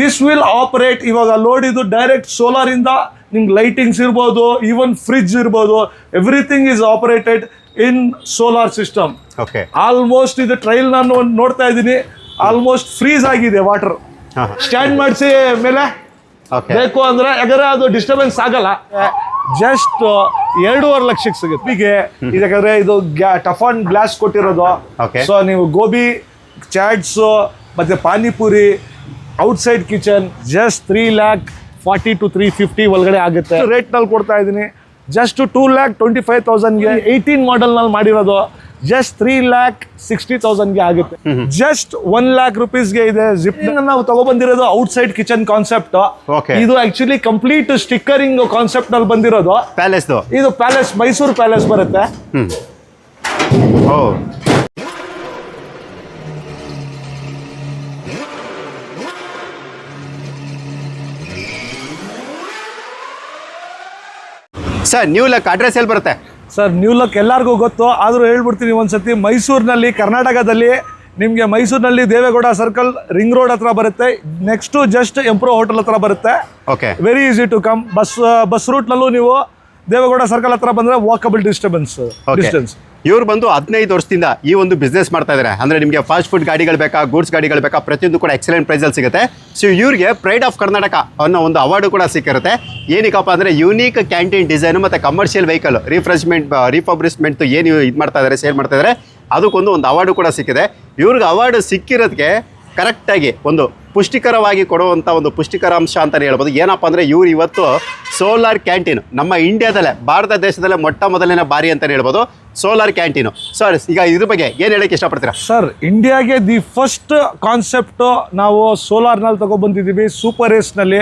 This will operate ಇವಾಗ load ಇದು direct ಸೋಲಾರಿಂದ ಇಂದ ನಿಮ್ಗೆ ಲೈಟಿಂಗ್ಸ್ ಇರ್ಬೋದು ಈವನ್ ಫ್ರಿಜ್ ಇರ್ಬೋದು. Everything is operated in solar system okay almost ಇದು ಟ್ರೈಲ್ ನಾನು ನೋಡ್ತಾ ಇದ್ದೀನಿ. ಆಲ್ಮೋಸ್ಟ್ ಫ್ರೀಸ್ ಆಗಿದೆ ವಾಟರ್ ಸ್ಟ್ಯಾಂಡ್ ಮಾಡಿಸಿ ಮೇಲೆ. ಬೇಕು ಅಂದ್ರೆ ಯಾಕಂದ್ರೆ ಅದು ಡಿಸ್ಟರ್ಬೆನ್ಸ್ ಆಗಲ್ಲ. ಜಸ್ಟ್ ಎರಡೂವರೆ ಲಕ್ಷಕ್ಕೆ ಸಿಗುತ್ತೆ. ಹೀಗೆ ಯಾಕಂದ್ರೆ ಇದು ಟಫಾನ್ ಗ್ಲಾಸ್ ಕೊಟ್ಟಿರೋದು. ಸೊ ನೀವು ಗೋಬಿ ಚಾಟ್ಸು ಮತ್ತೆ panipuri outside kitchen just three lakh forty to three fifty ಒಳಗಡೆ ಆಗುತ್ತೆ. ರೇಟ್ನಲ್ಲಿ ಕೊಡ್ತಾ ಇದ್ದೀನಿ just two lakh twenty five ತೌಸಂಡ್ಗೆ eighteen ಮಾಡೆಲ್ನಲ್ಲಿ ಮಾಡಿರೋದು ಜಸ್ಟ್ ತ್ರೀ ಲ್ಯಾಕ್ ಸಿಕ್ಸ್ಟಿ ತೌಸಂಡ್ಗೆ ಆಗುತ್ತೆ. ಜಸ್ಟ್ ಒನ್ ಲ್ಯಾಕ್ ರುಪೀಸ್ಗೆ ಇದೆ ಜಿಪ್ ನಾವು ತಗೊಬಂದಿರೋದು ಔಟ್ಸೈಡ್ ಕಿಚನ್ ಕಾನ್ಸೆಪ್ಟ್. ಇದು ಆಕ್ಚುಲಿ ಕಂಪ್ಲೀಟ್ ಸ್ಟಿಕ್ಕರಿಂಗ್ ಕಾನ್ಸೆಪ್ಟ್ನಲ್ಲಿ ಬಂದಿರೋದು. ಪ್ಯಾಲೇಸ್ ಇದು ಪ್ಯಾಲೇಸ್ ಮೈಸೂರು ಪ್ಯಾಲೇಸ್ ಬರುತ್ತೆ. ಸರ್ ನ್ಯೂ ಲಕ್ ಅಡ್ರೆಸ್ ಎಲ್ಲಿ ಬರುತ್ತೆ? ಸರ್ ನ್ಯೂ ಲಕ್ ಎಲ್ಲರಿಗೂ ಗೊತ್ತು. ಆದರೂ ಹೇಳ್ಬಿಡ್ತೀನಿ ಒಂದ್ಸತಿ ಮೈಸೂರಿನಲ್ಲಿ ಕರ್ನಾಟಕದಲ್ಲಿ ನಿಮಗೆ ಮೈಸೂರಿನಲ್ಲಿ ದೇವೇಗೌಡ ಸರ್ಕಲ್ ರಿಂಗ್ ರೋಡ್ ಹತ್ರ ಬರುತ್ತೆ. ನೆಕ್ಸ್ಟು ಜಸ್ಟ್ ಎಂಪ್ರೋ ಹೋಟೆಲ್ ಹತ್ರ ಬರುತ್ತೆ. Okay very easy to come bus bus ರೂಟ್ನಲ್ಲೂ ನೀವು ದೇವೇಗೌಡ ಸರ್ಕಲ್ ಹತ್ರ ಬಂದ್ರೆ ವಾಕಬಲ್ ಡಿಸ್ಟರ್ಬೆನ್ಸ್ ಡಿಸ್ಟೆನ್ಸ್ ಇವ್ರು ಬಂದು ಹದಿನೈದು ವರ್ಷದಿಂದ ಈ ಒಂದು ಬಿಸ್ನೆಸ್ ಮಾಡ್ತಾ ಇದ್ದಾರೆ ಅಂದ್ರೆ ನಿಮಗೆ ಫಾಸ್ಟ್ ಫುಡ್ ಗಾಡಿಗಳು ಬೇಕಾ ಗೂಡ್ಸ್ ಗಾಡಿಗಳು ಬೇಕಾ ಪ್ರತಿಯೊಂದು ಕೂಡ ಎಕ್ಸಲೆಂಟ್ ಪ್ರೈಸಲ್ಲಿ ಸಿಗುತ್ತೆ. ಸೊ ಇವ್ರಿಗೆ ಪ್ರೈಡ್ ಆಫ್ ಕರ್ನಾಟಕ ಅನ್ನೋ ಒಂದು ಅವಾರ್ಡು ಕೂಡ ಸಿಕ್ಕಿರುತ್ತೆ. ಏನಕ್ಕಪ್ಪ ಅಂದರೆ ಯೂನಿಕ್ ಕ್ಯಾಂಟೀನ್ ಡಿಸೈನ್ ಮತ್ತು ಕಮರ್ಷಿಯಲ್ ವೆಹಿಕಲ್ ರಿಫ್ರೆಶ್ಮೆಂಟ್ ರಿಫಬ್ರಿಶ್ಮೆಂಟ್ ಏನು ಇದು ಮಾಡ್ತಾ ಇದ್ದಾರೆ ಸೇಲ್ ಮಾಡ್ತಾ ಇದ್ದಾರೆ ಅದಕ್ಕೊಂದು ಒಂದು ಅವಾರ್ಡು ಕೂಡ ಸಿಕ್ಕಿದೆ. ಇವ್ರಿಗೆ ಅವಾರ್ಡ್ ಸಿಕ್ಕಿರೋದಕ್ಕೆ ಕರೆಕ್ಟಾಗಿ ಒಂದು ಪುಷ್ಟಿಕರವಾಗಿ ಕೊಡುವಂಥ ಒಂದು ಪುಷ್ಟಿಕರ ಅಂಶ ಅಂತಲೇ ಹೇಳ್ಬೋದು. ಏನಪ್ಪ ಅಂದರೆ ಇವ್ರು ಇವತ್ತು ಸೋಲಾರ್ ಕ್ಯಾಂಟೀನ್. ನಮ್ಮ ಇಂಡಿಯಾದಲ್ಲೇ ಭಾರತ ದೇಶದಲ್ಲೇ ಮೊಟ್ಟ ಮೊದಲಿನ ಬಾರಿ ಅಂತಲೇ ಹೇಳ್ಬೋದು. Solar canteen. ಸರ್ ಈಗ ಇದ್ರ ಬಗ್ಗೆ ಏನು ಹೇಳಕ್ಕೆ ಇಷ್ಟಪಡ್ತೀರಾ? ಸರ್ ಇಂಡಿಯಾಗೆ ದಿ ಫಸ್ಟ್ ಕಾನ್ಸೆಪ್ಟು ನಾವು ಸೋಲಾರ್ನಲ್ಲಿ ತಗೊಬಂದಿದ್ದೀವಿ ಸೂಪರ್ ರೇಸ್ನಲ್ಲಿ.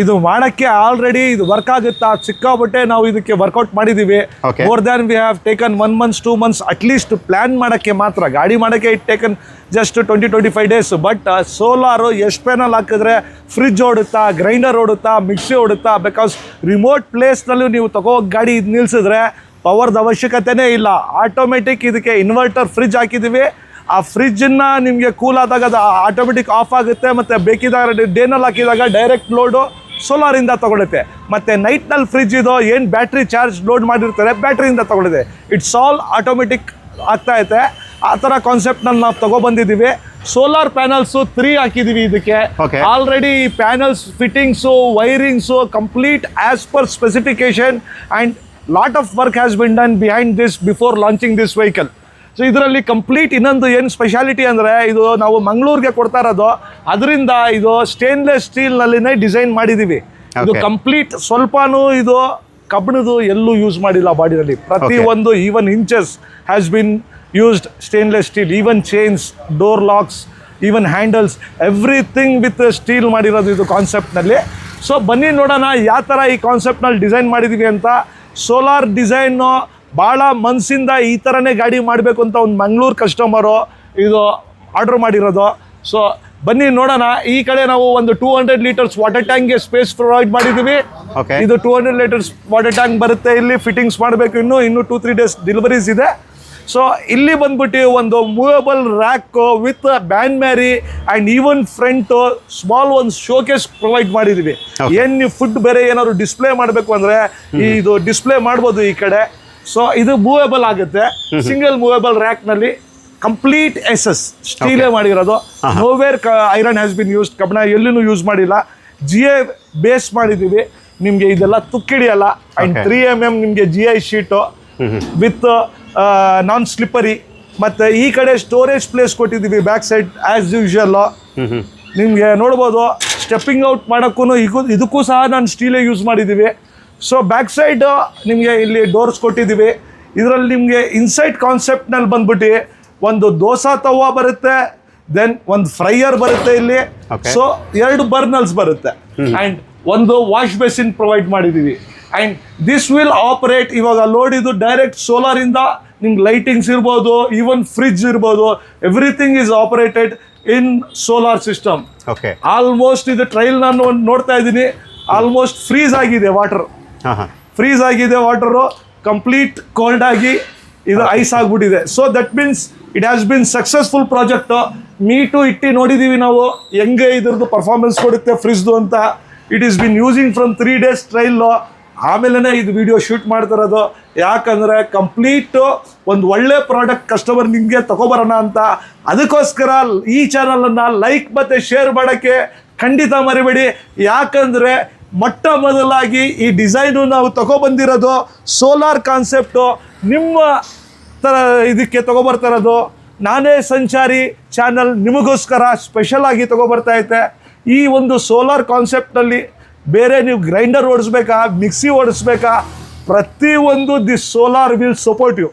ಇದು ಮಾಡೋಕ್ಕೆ ಆಲ್ರೆಡಿ ಇದು ವರ್ಕ್ ಆಗುತ್ತಾ ಸಿಕ್ಕಾಬಟ್ಟೆ ನಾವು ಇದಕ್ಕೆ ವರ್ಕೌಟ್ ಮಾಡಿದ್ದೀವಿ. More than we have taken one months two months at least plan ಮಾಡೋಕ್ಕೆ ಮಾತ್ರ ಗಾಡಿ ಮಾಡೋಕ್ಕೆ it taken just twenty twenty five days but solar ಎಷ್ಟು ಪ್ಯಾನಲ್ ಹಾಕಿದ್ರೆ ಫ್ರಿಜ್ ಓಡುತ್ತಾ ಗ್ರೈಂಡರ್ ಓಡುತ್ತಾ ಮಿಕ್ಸಿ ಓಡುತ್ತಾ ಬಿಕಾಸ್ ರಿಮೋಟ್ ಪ್ಲೇಸ್ನಲ್ಲೂ ನೀವು ತಗೋ ಗಾಡಿ ಇದು ನಿಲ್ಲಿಸಿದ್ರೆ ಪವರ್ದ ಅವಶ್ಯಕತೆನೇ ಇಲ್ಲ. ಆಟೋಮೆಟಿಕ್ ಇದಕ್ಕೆ ಇನ್ವರ್ಟರ್ ಫ್ರಿಜ್ ಹಾಕಿದ್ದೀವಿ ಆ ಫ್ರಿಜ್ಜನ್ನು ನಿಮಗೆ ಕೂಲ್ ಆದಾಗ ಅದು ಆಟೋಮೆಟಿಕ್ ಆಫ್ ಆಗುತ್ತೆ. ಮತ್ತು ಬೇಕಿದಾಗ ಡೇನಲ್ಲಿ ಹಾಕಿದಾಗ ಡೈರೆಕ್ಟ್ ಲೋಡು ಸೋಲಾರಿಂದ ತೊಗೊಳುತ್ತೆ. ಮತ್ತು ನೈಟ್ನಲ್ಲಿ ಫ್ರಿಜ್ ಇದು ಏನು ಬ್ಯಾಟ್ರಿ ಚಾರ್ಜ್ ಲೋಡ್ ಮಾಡಿರ್ತಾರೆ ಬ್ಯಾಟ್ರಿಯಿಂದ ತೊಗೊಳಿದೆ ಇಟ್ಸ್ ಆಲ್ ಆಟೋಮೆಟಿಕ್ ಆಗ್ತಾ ಐತೆ ಆ ಥರ ಕಾನ್ಸೆಪ್ಟ್ನಲ್ಲಿ ನಾವು ತಗೊಬಂದಿದ್ದೀವಿ ಸೋಲಾರ್ ಪ್ಯಾನಲ್ಸ್ ತ್ರೀ ಹಾಕಿದೀವಿ ಇದಕ್ಕೆ. Already panels fittings wirings complete as per specification and lot of work has been done behind this before launching this vehicle so ಇದರಲ್ಲಿ ಕಂಪ್ಲೀಟ್ ಇನ್ನೊಂದು ಏನು ಸ್ಪೆಷಾಲಿಟಿ ಅಂದರೆ ಇದು ನಾವು ಮಂಗಳೂರಿಗೆ ಕೊಡ್ತಾ ಇರೋದು. ಅದರಿಂದ ಇದು ಸ್ಟೇನ್ಲೆಸ್ ಸ್ಟೀಲ್ನಲ್ಲಿನೇ ಡಿಸೈನ್ ಮಾಡಿದ್ದೀವಿ ಇದು ಕಂಪ್ಲೀಟ್ ಸ್ವಲ್ಪನೂ ಇದು ಕಬ್ಬಿಣದು ಎಲ್ಲೂ ಯೂಸ್ ಮಾಡಿಲ್ಲ ಬಾಡಿನಲ್ಲಿ. ಪ್ರತಿ ಒಂದು even inches has been used stainless steel even chains door locks even handles everything with steel ಮಾಡಿರೋದು ಇದು ಕಾನ್ಸೆಪ್ಟ್ನಲ್ಲಿ ಸೊ ಬನ್ನಿ ನೋಡೋಣ ಯಾವ ಥರ ಈ ಕಾನ್ಸೆಪ್ಟ್ನಲ್ಲಿ ಡಿಸೈನ್ ಮಾಡಿದ್ದೀವಿ ಅಂತ. ಸೋಲಾರ್ ಡಿಸೈನು ಭಾಳ ಮನಸ್ಸಿಂದ ಈ ಥರನೇ ಗಾಡಿ ಮಾಡಬೇಕು ಅಂತ ಒಂದು ಮಂಗಳೂರು ಕಸ್ಟಮರು ಇದು ಆರ್ಡ್ರ್ ಮಾಡಿರೋದು. ಸೊ ಬನ್ನಿ ನೋಡೋಣ. ಈ ಕಡೆ ನಾವು ಒಂದು ಟೂ ಹಂಡ್ರೆಡ್ ಲೀಟರ್ಸ್ ವಾಟರ್ ಟ್ಯಾಂಕ್ಗೆ ಸ್ಪೇಸ್ ಪ್ರೊವೈಡ್ ಮಾಡಿದ್ದೀವಿ. ಇದು two hundred litres water tank ಬರುತ್ತೆ. ಇಲ್ಲಿ ಫಿಟ್ಟಿಂಗ್ಸ್ ಮಾಡಬೇಕು ಇನ್ನು. ಇನ್ನು ಟೂ ತ್ರೀ ಡೇಸ್ ಡೆಲಿವರೀಸ್ ಇದೆ. ಸೊ ಇಲ್ಲಿ ಬಂದ್ಬಿಟ್ಟು ಒಂದು movable rack with bain marie and even front small ಒಂದು ಶೋಕೇಸ್ ಪ್ರೊವೈಡ್ ಮಾಡಿದ್ದೀವಿ. ಏನು ನೀವು ಫುಡ್ ಬೇರೆ ಏನಾದ್ರು ಡಿಸ್ಪ್ಲೇ ಮಾಡಬೇಕು ಅಂದರೆ ಇದು ಡಿಸ್ಪ್ಲೇ ಮಾಡ್ಬೋದು ಈ ಕಡೆ. ಸೊ ಇದು ಮೂವೇಬಲ್ ಆಗುತ್ತೆ. ಸಿಂಗಲ್ ಮೂವೇಬಲ್ ರ್ಯಾಕ್ನಲ್ಲಿ ಕಂಪ್ಲೀಟ್ ಎಸ್ ಎಸ್ ಸ್ಟೀಲೇ ಮಾಡಿರೋದು. Nowhere iron has been used ಕಬ್ಬಣ ಎಲ್ಲೂ ಯೂಸ್ ಮಾಡಿಲ್ಲ. ಜಿ ಎ ಬೇಸ್ ಮಾಡಿದ್ದೀವಿ ನಿಮಗೆ ಇದೆಲ್ಲ ತುಕ್ಕಿಡಿಯಲ್ಲ. ಆ್ಯಂಡ್. ತ್ರೀ ಎಂ ಎಂ ನಿಮಗೆ G I sheet with non slippery ಮತ್ತು ಈ ಕಡೆ ಸ್ಟೋರೇಜ್ ಪ್ಲೇಸ್ ಕೊಟ್ಟಿದ್ದೀವಿ ಬ್ಯಾಕ್ ಸೈಡ್ ಆ್ಯಸ್ ಯೂಶ್ವಲು ನಿಮಗೆ ನೋಡ್ಬೋದು ಸ್ಟೆಪ್ಪಿಂಗ್ ಔಟ್ ಮಾಡೋಕ್ಕೂ ಇದಕ್ಕೂ ಇದಕ್ಕೂ ಸಹ ನಾನು ಸ್ಟೀಲೇ ಯೂಸ್ ಮಾಡಿದ್ದೀವಿ ಸೊ ಬ್ಯಾಕ್ ಸೈಡ್ ನಿಮಗೆ ಇಲ್ಲಿ ಡೋರ್ಸ್ ಕೊಟ್ಟಿದ್ದೀವಿ ಇದರಲ್ಲಿ ನಿಮಗೆ ಇನ್ಸೈಡ್ ಕಾನ್ಸೆಪ್ಟ್ನಲ್ಲಿ ಬಂದ್ಬಿಟ್ಟು ಒಂದು ದೋಸಾ ತವಾ ಬರುತ್ತೆ ದೆನ್ ಒಂದು ಫ್ರೈಯರ್ ಬರುತ್ತೆ ಇಲ್ಲಿ. ಸೊ ಎರಡು ಬರ್ನಲ್ಸ್ ಬರುತ್ತೆ. ಅಂಡ್ ಒಂದು ವಾಶ್ ಬೇಸಿನ್ ಪ್ರೊವೈಡ್ ಮಾಡಿದ್ದೀವಿ ಅಂಡ್ ದಿಸ್ ವಿಲ್ ಆಪರೇಟ್ ಇವಾಗ ಲೋಡ್ ಇದು ಡೈರೆಕ್ಟ್ ಸೋಲಾರ್ ಇಂದ ನಿಮ್ಗೆ ಲೈಟಿಂಗ್ಸ್ ಇರ್ಬೋದು ಈವನ್ ಫ್ರಿಡ್ಜ್ ಇರ್ಬೋದು everything is operated in solar system okay almost ಇದು ಟ್ರೈಲ್ ನಾನು ನೋಡ್ತಾ ಇದ್ದೀನಿ. ಆಲ್ಮೋಸ್ಟ್ ಫ್ರೀಸ್ ಆಗಿದೆ ವಾಟರ್ ಹಾಂ ಹಾಂ ಫ್ರೀಸ್ ಆಗಿದೆ ವಾಟರು ಕಂಪ್ಲೀಟ್ ಕೋಲ್ಡ್ ಆಗಿ ಇದು ಐಸ್ ಆಗ್ಬಿಟ್ಟಿದೆ. So that means it has been successful project meat ಇಟ್ಟು ನೋಡಿದ್ದೀವಿ ನಾವು. ಹೆಂಗೆ ಇದ್ರದ್ದು ಪರ್ಫಾರ್ಮೆನ್ಸ್ ಕೊಡುತ್ತೆ ಫ್ರಿಜ್ದು ಅಂತ. It is been using from three days trial ಆಮೇಲೆ ಇದು ವಿಡಿಯೋ ಶೂಟ್ ಮಾಡ್ತಿರೋದು ಯಾಕಂದರೆ ಕಂಪ್ಲೀಟು ಒಂದು ಒಳ್ಳೆ ಪ್ರಾಡಕ್ಟ್ ಕಸ್ಟಮರ್ ನಿಮಗೆ ತಗೋಬರೋಣ ಅಂತ. ಅದಕ್ಕೋಸ್ಕರ ಈ ಚಾನಲನ್ನು ಲೈಕ್ ಮತ್ತು ಶೇರ್ ಮಾಡೋಕ್ಕೆ ಖಂಡಿತ ಮರಿಬೇಡಿ. ಯಾಕಂದರೆ ಮೊಟ್ಟ ಮೊದಲಾಗಿ ಈ ಡಿಸೈನು ನಾವು ತಗೊಬಂದಿರೋದು ಸೋಲಾರ್ ಕಾನ್ಸೆಪ್ಟು ನಿಮ್ಮ ತರ ಇದಕ್ಕೆ ತಗೊಬರ್ತಾ ಇರೋದು ನಾನೇ ಸಂಚಾರಿ ಚಾನಲ್ ನಿಮಗೋಸ್ಕರ ಸ್ಪೆಷಲ್ ಆಗಿ ತಗೊಬರ್ತಾ ಐತೆ ಈ ಒಂದು ಸೋಲಾರ್ ಕಾನ್ಸೆಪ್ಟಲ್ಲಿ ಬೇರೆ ನೀವು ಗ್ರೈಂಡರ್ ಓಡಿಸ್ಬೇಕಾ ಮಿಕ್ಸಿ ಓಡಿಸ್ಬೇಕಾ ಪ್ರತಿಯೊಂದು this solar will support you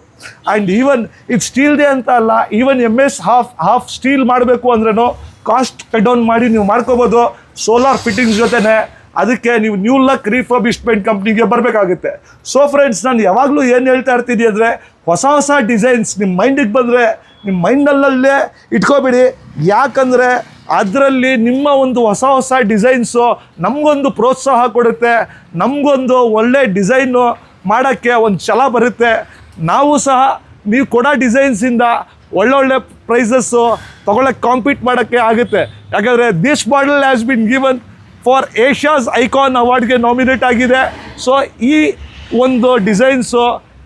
and even ಇದು ಸ್ಟೀಲ್ದೇ ಅಂತ ಅಲ್ಲ even M S half half steel ಮಾಡಬೇಕು ಅಂದ್ರೂ ಕಾಸ್ಟ್ ಕಟ್ ಡೌನ್ ಮಾಡಿ ನೀವು ಮಾಡ್ಕೋಬೋದು. ಸೋಲಾರ್ ಫಿಟ್ಟಿಂಗ್ಸ್ ಜೊತೆನೆ ಅದಕ್ಕೆ ನೀವು ನ್ಯೂ ಲಕ್ ರೀಫರ್ಬಿಷ್ಮೆಂಟ್ ಕಂಪ್ನಿಗೆ ಬರಬೇಕಾಗುತ್ತೆ. ಸೊ ಫ್ರೆಂಡ್ಸ್ ನಾನು ಯಾವಾಗಲೂ ಏನು ಹೇಳ್ತಾ ಇರ್ತೀನಿ ಅಂದರೆ ಹೊಸ ಹೊಸ ಡಿಸೈನ್ಸ್ ನಿಮ್ಮ ಮೈಂಡಿಗೆ ಬಂದರೆ ನಿಮ್ಮ ಮೈಂಡಲ್ಲೇ ಇಟ್ಕೋಬೇಡಿ. ಯಾಕಂದರೆ ಅದರಲ್ಲಿ ನಿಮ್ಮ ಒಂದು ಹೊಸ ಹೊಸ ಡಿಸೈನ್ಸು ನಮಗೊಂದು ಪ್ರೋತ್ಸಾಹ ಕೊಡುತ್ತೆ. ನಮಗೊಂದು ಒಳ್ಳೆ ಡಿಸೈನು ಮಾಡೋಕ್ಕೆ ಒಂದು ಛಲ ಬರುತ್ತೆ. ನಾವು ಸಹ ನೀವು ಕೊಡೋ ಡಿಸೈನ್ಸಿಂದ ಒಳ್ಳೊಳ್ಳೆ ಪ್ರೈಸಸ್ಸು ತೊಗೊಳಕ್ಕೆ ಕಾಂಪೀಟ್ ಮಾಡೋಕ್ಕೆ ಆಗುತ್ತೆ. ಯಾಕಂದರೆ this model has been given for Asia's icon ಅವಾರ್ಡ್ಗೆ nominate ಆಗಿದೆ. ಸೊ ಈ ಒಂದು ಡಿಸೈನ್ಸು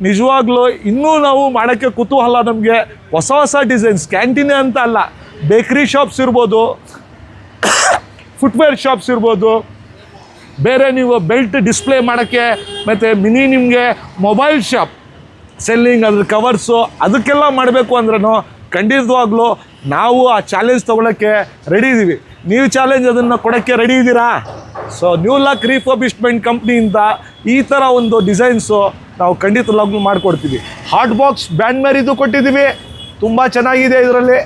ನಿಜವಾಗ್ಲೂ ಇನ್ನೂ ನಾವು ಮಾಡೋಕ್ಕೆ ಕುತೂಹಲ ನಮಗೆ. ಹೊಸ ಹೊಸ ಡಿಸೈನ್ಸ್ ಕ್ಯಾಂಟೀನೇ ಅಂತ ಅಲ್ಲ ಬೇಕ್ರಿ ಶಾಪ್ಸ್ ಇರ್ಬೋದು ಫುಟ್ವೇರ್ ಶಾಪ್ಸ್ ಇರ್ಬೋದು. ಬೇರೆ ನೀವು ಬೆಲ್ಟ್ ಡಿಸ್ಪ್ಲೇ ಮಾಡೋಕ್ಕೆ, ಮತ್ತು ಮಿನಿ ನಿಮಗೆ ಮೊಬೈಲ್ ಶಾಪ್ ಸೆಲ್ಲಿಂಗ್ ಅದ್ರ ಕವರ್ಸು ಅದಕ್ಕೆಲ್ಲ ಮಾಡಬೇಕು ಅಂದ್ರೂ ಖಂಡಿತವಾಗ್ಲೂ ನಾವು ಆ ಚಾಲೆಂಜ್ ತೊಗೊಳಕ್ಕೆ ರೆಡಿ ಇದ್ದೀವಿ ನೀವು ಚಾಲೆಂಜ್ ಅದನ್ನು ಕೊಡೋಕ್ಕೆ ರೆಡಿ ಇದ್ದೀರಾ? ಸೊ ನ್ಯೂ ಲಕ್ ರೀಫರ್ಬಿಶ್ಮೆಂಟ್ ಕಂಪ್ನಿಯಿಂದ ಈ ಥರ ಒಂದು ಡಿಸೈನ್ಸು ನಾವು ಖಂಡಿತ ಲಗ್ನ ಮಾಡಿಕೊಡ್ತೀವಿ. ಹಾಟ್ ಬಾಕ್ಸ್ ಬ್ಯಾಂಡ್ ಮರಿದು ಕೊಟ್ಟಿದ್ದೀವಿ. ತುಂಬ ಚೆನ್ನಾಗಿದೆ ಇದರಲ್ಲಿ.